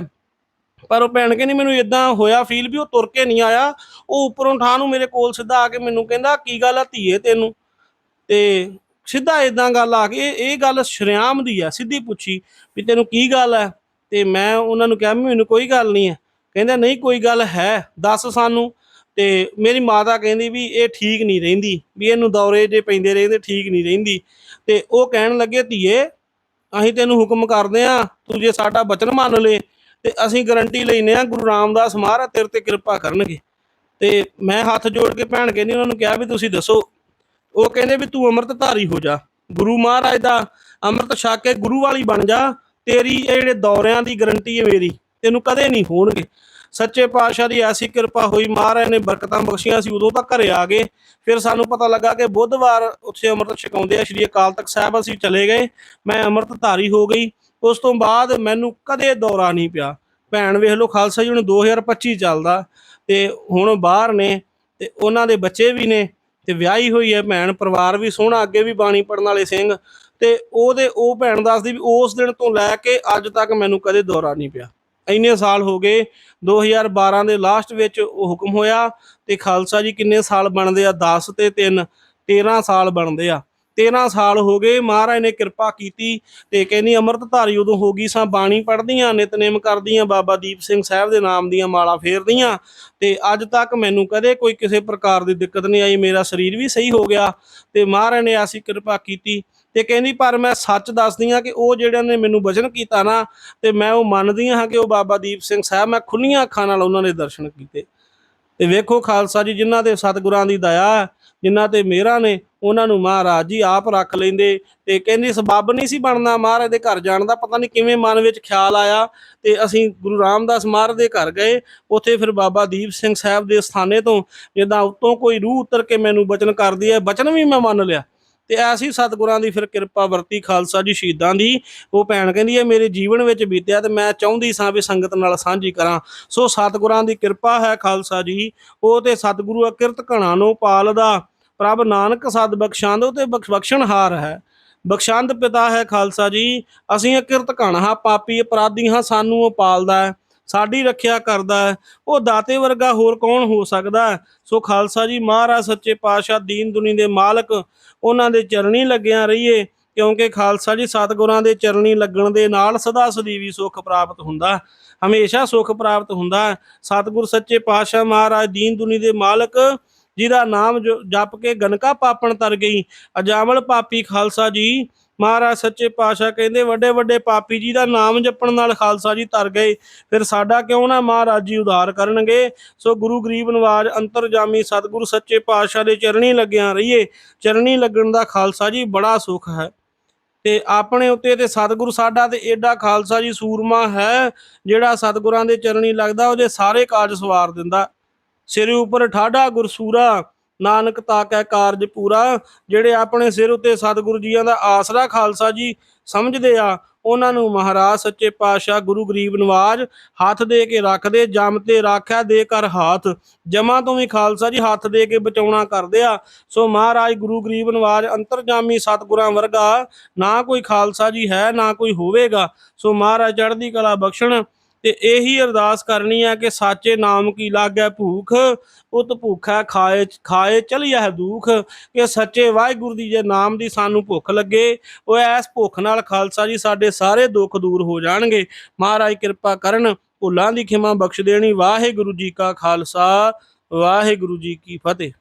ਪਰ ਉਹ ਭੈਣ ਕਹਿੰਦੀ ਮੈਨੂੰ ਇਦਾਂ ਹੋਇਆ ਫੀਲ ਵੀ ਉਹ ਤੁਰ ਕੇ ਨਹੀਂ ਆਇਆ। ਉਹ ਉੱਪਰੋਂ ਠਾਹ ਨੂੰ ਮੇਰੇ ਕੋਲ ਸਿੱਧਾ ਆ ਕੇ ਮੈਨੂੰ ਕਹਿੰਦਾ, ਕੀ ਗੱਲ ਆ ਧੀਏ ਤੈਨੂੰ? ਤੇ ਸਿੱਧਾ ਇਦਾਂ ਗੱਲ ਆ ਕੇ ਇਹ ਗੱਲ ਸ਼ਰਿਆਮ ਦੀ ਆ, ਸਿੱਧੀ ਪੁੱਛੀ ਵੀ ਤੈਨੂੰ ਕੀ ਗੱਲ ਹੈ ਤੇ ਮੈਂ ਉਹਨਾਂ ਨੂੰ ਕਿਹਾ ਵੀ ਮੈਨੂੰ ਕੋਈ ਗੱਲ ਨਹੀਂ ਹੈ ਕਹਿੰਦਾ, ਨਹੀਂ, ਕੋਈ ਗੱਲ ਹੈ, ਦੱਸ ਸਾਨੂੰ। ਤੇ ਮੇਰੀ ਮਾਤਾ ਕਹਿੰਦੀ ਵੀ ਇਹ ਠੀਕ ਨਹੀਂ ਰਹਿੰਦੀ, ਵੀ ਇਹਨੂੰ ਦੌਰੇ ਜੇ ਪੈਂਦੇ ਰਹਿੰਦੇ ਠੀਕ ਨਹੀਂ ਰਹਿੰਦੀ। ਤੇ ਉਹ ਕਹਿਣ ਲੱਗੇ, ਧੀਏ, ਅਸੀਂ ਤੈਨੂੰ ਹੁਕਮ ਕਰਦੇ ਆ, ਤੂੰ ਜੇ ਸਾਡਾ ਬਚਨ ਮੰਨ ਲੇ ਤੇ ਅਸੀਂ ਗਰੰਟੀ ਲੈਨੇ ਆ, ਗੁਰੂ ਰਾਮਦਾਸ ਮਹਾਰਾਜ ਤੇਰੇ ਤੇ ਕਿਰਪਾ ਕਰਨਗੇ। ਤੇ ਮੈਂ ਹੱਥ ਜੋੜ ਕੇ ਭੈਣ ਕਹਿੰਦੀ ਉਹਨਾਂ ਨੂੰ ਕਿਹਾ ਵੀ ਤੁਸੀਂ ਦੱਸੋ। ਉਹ ਕਹਿੰਦੇ ਵੀ ਤੂੰ ਅੰਮ੍ਰਿਤਧਾਰੀ ਹੋ ਜਾ। ਗੁਰੂ ਮਹਾਰਾਜ ਦਾ ਅੰਮ੍ਰਿਤ ਛਕ ਕੇ ਗੁਰੂ ਵਾਲੀ ਬਣ ਜਾ। ਤੇਰੀ ਇਹ ਜਿਹੜੇ ਦੌਰਿਆਂ ਦੀ ਗਰੰਟੀ ਹੈ ਮੇਰੀ, ਤੈਨੂੰ ਕਦੇ ਨਹੀਂ ਹੋਣਗੇ। ਸੱਚੇ ਪਾਤਸ਼ਾਹ ਦੀ ਐਸੀ ਕਿਰਪਾ ਹੋਈ, ਮਹਾਰਾਜ ਨੇ ਬਰਕਤਾਂ ਬਖਸ਼ੀਆਂ ਸੀ ਉਦੋਂ ਤੱਕ ਘਰੇ ਆ ਗਏ। ਫਿਰ ਸਾਨੂੰ ਪਤਾ ਲੱਗਾ ਕਿ ਬੁੱਧਵਾਰ ਉੱਥੇ ਅੰਮ੍ਰਿਤ ਛਕਾਉਂਦੇ ਆ, ਸ਼੍ਰੀ ਅਕਾਲ ਤਖਤ ਸਾਹਿਬ ਅਸੀਂ ਚਲੇ ਗਏ। ਮੈਂ ਅੰਮ੍ਰਿਤਧਾਰੀ ਹੋ ਗਈ। ਉਸ ਤੋਂ ਬਾਅਦ ਮੈਨੂੰ ਕਦੇ ਦੌਰਾ ਨਹੀਂ ਪਿਆ। ਭੈਣ ਵੇਖ ਲਓ, ਖਾਲਸਾ ਜੀ ਹੁਣ 2025 ਚੱਲਦਾ ਤੇ ਹੁਣ ਬਾਹਰ ਨੇ ਤੇ ਉਹਨਾਂ ਦੇ ਬੱਚੇ ਵੀ ਨੇ ਤੇ ਵਿਆਹੀ ਹੋਈ ਹੈ ਭੈਣ, ਪਰਿਵਾਰ ਵੀ ਸੋਹਣਾ, ਅੱਗੇ ਵੀ ਬਾਣੀ ਪੜਨ ਵਾਲੇ ਸਿੰਘ ਤੇ ਉਹਦੇ, ਉਹ ਭੈਣ ਦੱਸਦੀ ਵੀ ਉਸ ਦਿਨ ਤੋਂ ਲੈ ਕੇ ਅੱਜ ਤੱਕ ਮੈਨੂੰ ਕਦੇ ਦੌਰਾ ਨਹੀਂ ਪਿਆ। ਇੰਨੇ ਸਾਲ ਹੋ ਗਏ 2012 ਦੇ ਲਾਸਟ ਵਿੱਚ ਉਹ ਹੁਕਮ ਹੋਇਆ ਤੇ ਖਾਲਸਾ ਜੀ ਕਿੰਨੇ ਸਾਲ ਬਣਦੇ ਆ? 10 ਤੇ 3 13 ਸਾਲ ਬਣਦੇ ਆ। 13 ਸਾਲ ਹੋ ਗਏ ਮਹਾਰਾਜ ਨੇ ਕਿਰਪਾ ਕੀਤੀ ਤੇ ਕਹਿੰਦੀ ਅੰਮ੍ਰਿਤਧਾਰੀ ਉਦੋਂ ਹੋ ਗਈ ਸਾਂ ਬਾਣੀ ਪੜ੍ਹਦੀਆਂ ਨਿਤਨੇਮ ਕਰਦੀਆਂ ਬਾਬਾ ਦੀਪ ਸਿੰਘ ਸਾਹਿਬ ਦੇ ਨਾਮ ਦੀਆਂ ਮਾਲਾ ਫੇਰਦੀਆਂ ਤੇ ਅੱਜ ਤੱਕ ਮੈਨੂੰ ਕਦੇ ਕੋਈ ਕਿਸੇ ਪ੍ਰਕਾਰ ਦੀ ਦਿੱਕਤ ਨਹੀਂ ਆਈ ਮੇਰਾ ਸਰੀਰ ਵੀ ਸਹੀ ਹੋ ਗਿਆ ਤੇ ਮਹਾਰਾਜ ਨੇ ਐਸੀ ਕਿਰਪਾ ਕੀਤੀ ਤੇ ਕਹਿੰਦੀ ਪਰ ਮੈਂ ਸੱਚ ਦੱਸਦੀ ਹਾਂ ਕਿ ਉਹ ਜਿਹੜਿਆਂ ਨੇ ਮੈਨੂੰ ਵਚਨ ਕੀਤਾ ਨਾ ਤੇ ਮੈਂ ਉਹ ਮੰਨਦੀ ਹਾਂ ਕਿ ਉਹ ਬਾਬਾ ਦੀਪ ਸਿੰਘ ਸਾਹਿਬ ਮੈਂ ਖੁੱਲੀਆਂ ਅੱਖਾਂ ਨਾਲ ਉਹਨਾਂ ਦੇ ਦਰਸ਼ਨ ਕੀਤੇ। ਤੇ ਵੇਖੋ ਖਾਲਸਾ ਜੀ ਜਿਨ੍ਹਾਂ ਦੇ ਸਤਿਗੁਰਾਂ ਦੀ ਦਇਆ ਹੈ, ਜਿਨ੍ਹਾਂ ਤੇ ਮਿਹਰਾਂ ਨੇ ਉਹਨਾਂ ਨੂੰ ਮਹਾਰਾਜ ਜੀ ਆਪ ਰੱਖ ਲੈਂਦੇ ਤੇ ਕਹਿੰਦੇ ਸਬੱਬ ਨਹੀਂ ਸੀ ਬਣਨਾ ਮਹਾਰਾਜ ਦੇ ਘਰ ਜਾਣ ਦਾ, ਪਤਾ ਨਹੀਂ ਕਿਵੇਂ ਮਨ ਵਿੱਚ ਖਿਆਲ ਆਇਆ ਤੇ ਅਸੀਂ ਗੁਰੂ ਰਾਮਦਾਸ ਮਹਾਰਾਜ ਦੇ ਘਰ ਗਏ, ਉੱਥੇ ਫਿਰ ਬਾਬਾ ਦੀਪ ਸਿੰਘ ਸਾਹਿਬ ਦੇ ਸਥਾਨੇ ਤੋਂ ਜਿੱਦਾਂ ਉੱਤੋਂ ਕੋਈ ਰੂਹ ਉਤਰ ਕੇ ਮੈਨੂੰ ਬਚਨ ਕਰਦੀ ਹੈ, ਬਚਨ ਵੀ ਮੈਂ ਮੰਨ ਲਿਆ। ਤੇ ਐਸੀ ਸਤਿਗੁਰਾਂ ਦੀ ਫਿਰ ਕਿਰਪਾ ਵਰਤੀ ਖਾਲਸਾ ਜੀ ਸ਼ਹੀਦਾਂ ਦੀ, ਉਹ ਭੈਣ ਕਹਿੰਦੀ ਹੈ, ਮੇਰੇ ਜੀਵਨ ਵਿੱਚ ਬੀਤਿਆ ਤੇ ਮੈਂ ਚਾਹੁੰਦੀ ਸਾਂ ਵੀ ਸੰਗਤ ਨਾਲ ਸਾਂਝੀ ਕਰਾਂ। ਸੋ ਸਤਿਗੁਰਾਂ ਦੀ ਕਿਰਪਾ ਹੈ ਖਾਲਸਾ ਜੀ, ਉਹ ਤੇ ਸਤਿਗੁਰੂ ਅਕਿਰਤ ਘਣਾ ਨੂੰ ਪਾਲਦਾ। ਪ੍ਰਭ ਨਾਨਕ ਸਦ ਬਖਸ਼ਾਂਦ ਉਹ ਬਖਸ਼- ਬਖਸ਼ਣਹਾਰ ਹੈ। ਬਖਸ਼ੰਦ ਪਿਤਾ ਹੈ ਖਾਲਸਾ ਜੀ, ਅਸੀਂ ਅਕਿਰਤ ਘਣਾ ਹਾਂ, ਪਾਪੀ ਅਪਰਾਧੀ ਹਾਂ, ਸਾਨੂੰ ਉਹ ਪਾਲਦਾ ਹੈ, ਸਾਡੀ ਰੱਖਿਆ ਕਰਦਾ ਹੈ। ਉਹ ਦਾਤੇ ਵਰਗਾ ਹੋਰ ਕੌਣ ਹੋ ਸਕਦਾ ਸੋ ਖਾਲਸਾ ਜੀ, ਮਹਾਰਾਜ ਸੱਚੇ ਪਾਤਸ਼ਾਹ, ਦੀਨ ਦੁਨੀ ਦੇ ਮਾਲਕ, ਉਹਨਾਂ ਦੇ ਚਰਣੀ ਲੱਗਿਆ ਰਹੀਏ, ਕਿਉਂਕਿ ਖਾਲਸਾ ਜੀ ਸਤਿਗੁਰਾਂ ਦੇ ਚਰਣੀ ਲੱਗਣ ਦੇ ਨਾਲ ਸਦਾ ਸਦੀਵੀ ਸੁੱਖ ਪ੍ਰਾਪਤ ਹੁੰਦਾ ਹਮੇਸ਼ਾ ਸੁੱਖ ਪ੍ਰਾਪਤ ਹੁੰਦਾ ਹੈ। ਸਤਿਗੁਰ ਸੱਚੇ ਪਾਤਸ਼ਾਹ, ਮਹਾਰਾਜ, ਦੀਨ ਦੁਨੀ ਦੇ ਮਾਲਕ ਜਿਹਦਾ ਨਾਮ ਜੋ- ਜਪ ਕੇ ਗਨਕਾ ਪਾਪਣ ਤਰ ਗਈ। ਅਜਾਮਲ ਪਾਪੀ ਖਾਲਸਾ ਜੀ, ਮਹਾਰਾਜ ਸੱਚੇ ਪਾਤਸ਼ਾਹ ਕਹਿੰਦੇ, ਵੱਡੇ ਵੱਡੇ ਪਾਪੀ ਜੀ ਦਾ ਨਾਮ ਜਪਣ ਨਾਲ ਖਾਲਸਾ ਜੀ ਤਰ ਗਏ। ਫਿਰ ਸਾਡਾ ਕਿਉਂ ਨਾ ਮਹਾਰਾਜ ਜੀ ਉਧਾਰ ਕਰਨਗੇ? ਸੋ ਗੁਰੂ ਗਰੀਬ ਨਵਾਜ ਅੰਤਰਜਾਮੀ ਸਤਿਗੁਰੂ ਸੱਚੇ ਪਾਤਸ਼ਾਹ ਦੇ ਚਰਣੀ ਲੱਗਿਆ ਰਹੀਏ। ਚਰਣੀ ਲੱਗਣ ਦਾ ਖਾਲਸਾ ਜੀ ਬੜਾ ਸੁੱਖ ਹੈ। ਤੇ ਆਪਣੇ ਉੱਤੇ ਤੇ ਸਤਿਗੁਰੂ ਸਾਡਾ ਤੇ ਏਡਾ ਖਾਲਸਾ ਜੀ ਸੂਰਮਾ ਹੈ, ਜਿਹੜਾ ਸਤਿਗੁਰਾਂ ਦੇ ਚਰਣੀ ਲੱਗਦਾ, ਉਹਦੇ ਸਾਰੇ ਕਾਜ ਸਵਾਰ ਦਿੰਦਾ। ਸਿਰ ਉੱਪਰ ਠਾਡਾ ਗੁਰਸੂਰਾ, ਨਾਨਕ ਤਾ ਤਾਕੈ ਕਾਰਜ ਪੂਰਾ, ਜਿਹੜੇ ਆਪਣੇ ਸਿਰ ਉੱਤੇ ਸਤਿਗੁਰੂ ਜੀਆਂ ਦਾ ਆਸਰਾ ਖਾਲਸਾ ਜੀ ਸਮਝਦੇ ਆ, ਉਹਨਾਂ ਨੂੰ ਮਹਾਰਾਜ ਸੱਚੇ ਪਾਤਸ਼ਾਹ ਗੁਰੂ ਗਰੀਬ ਨਵਾਜ ਹੱਥ ਦੇ ਕੇ ਰੱਖਦੇ, ਜਮ ਤੇ ਰਾਖਿਆ ਦੇ ਕਰ ਹਾਥ, ਜਮਾ ਤੋਂ ਵੀ ਖਾਲਸਾ ਜੀ ਹੱਥ ਦੇ ਕੇ ਬਚਾਉਣਾ ਕਰਦੇ ਆ, ਸੋ ਮਹਾਰਾਜ ਗੁਰੂ ਗਰੀਬ ਨਵਾਜ ਅੰਤਰਜਾਮੀ ਸਤਿਗੁਰਾਂ ਵਰਗਾ ਨਾ ਕੋਈ ਖਾਲਸਾ ਜੀ ਹੈ, ਨਾ ਕੋਈ ਹੋਵੇਗਾ, ਸੋ ਮਹਾਰਾਜ ਚੜ੍ਹਦੀ ਕਲਾ ਬਖਸ਼ਣ ਤੇ ਇਹੀ ਅਰਦਾਸ ਕਰਨੀ ਹੈ ਕਿ ਸਾਚੇ ਨਾਮ ਕੀ ਲਾਗੈ ਭੂਖ, ਉਤ ਭੁੱਖਾ ਖਾਏ ਖਾਏ ਚਲਿਆ ਹੈ ਦੁਖ, ਕਿ ਸੱਚੇ ਵਾਹਿਗੁਰੂ ਦੀ ਜੇ ਨਾਮ ਦੀ ਸਾਨੂੰ ਭੁੱਖ ਲੱਗੇ, ਉਹ ਐਸ ਭੁੱਖ ਨਾਲ ਖਾਲਸਾ ਜੀ, ਸਾਡੇ ਸਾਰੇ ਦੁੱਖ ਦੂਰ ਹੋ ਜਾਣਗੇ। ਮਹਾਰਾਜ ਕਿਰਪਾ ਕਰਨ, ਭੁੱਲਾਂ ਦੀ ਖਿਮਾ ਬਖਸ਼ ਦੇਣੀ। ਵਾਹਿਗੁਰੂ ਜੀ ਕਾ ਖਾਲਸਾ, ਵਾਹਿਗੁਰੂ ਜੀ ਕੀ ਫਤਿਹ।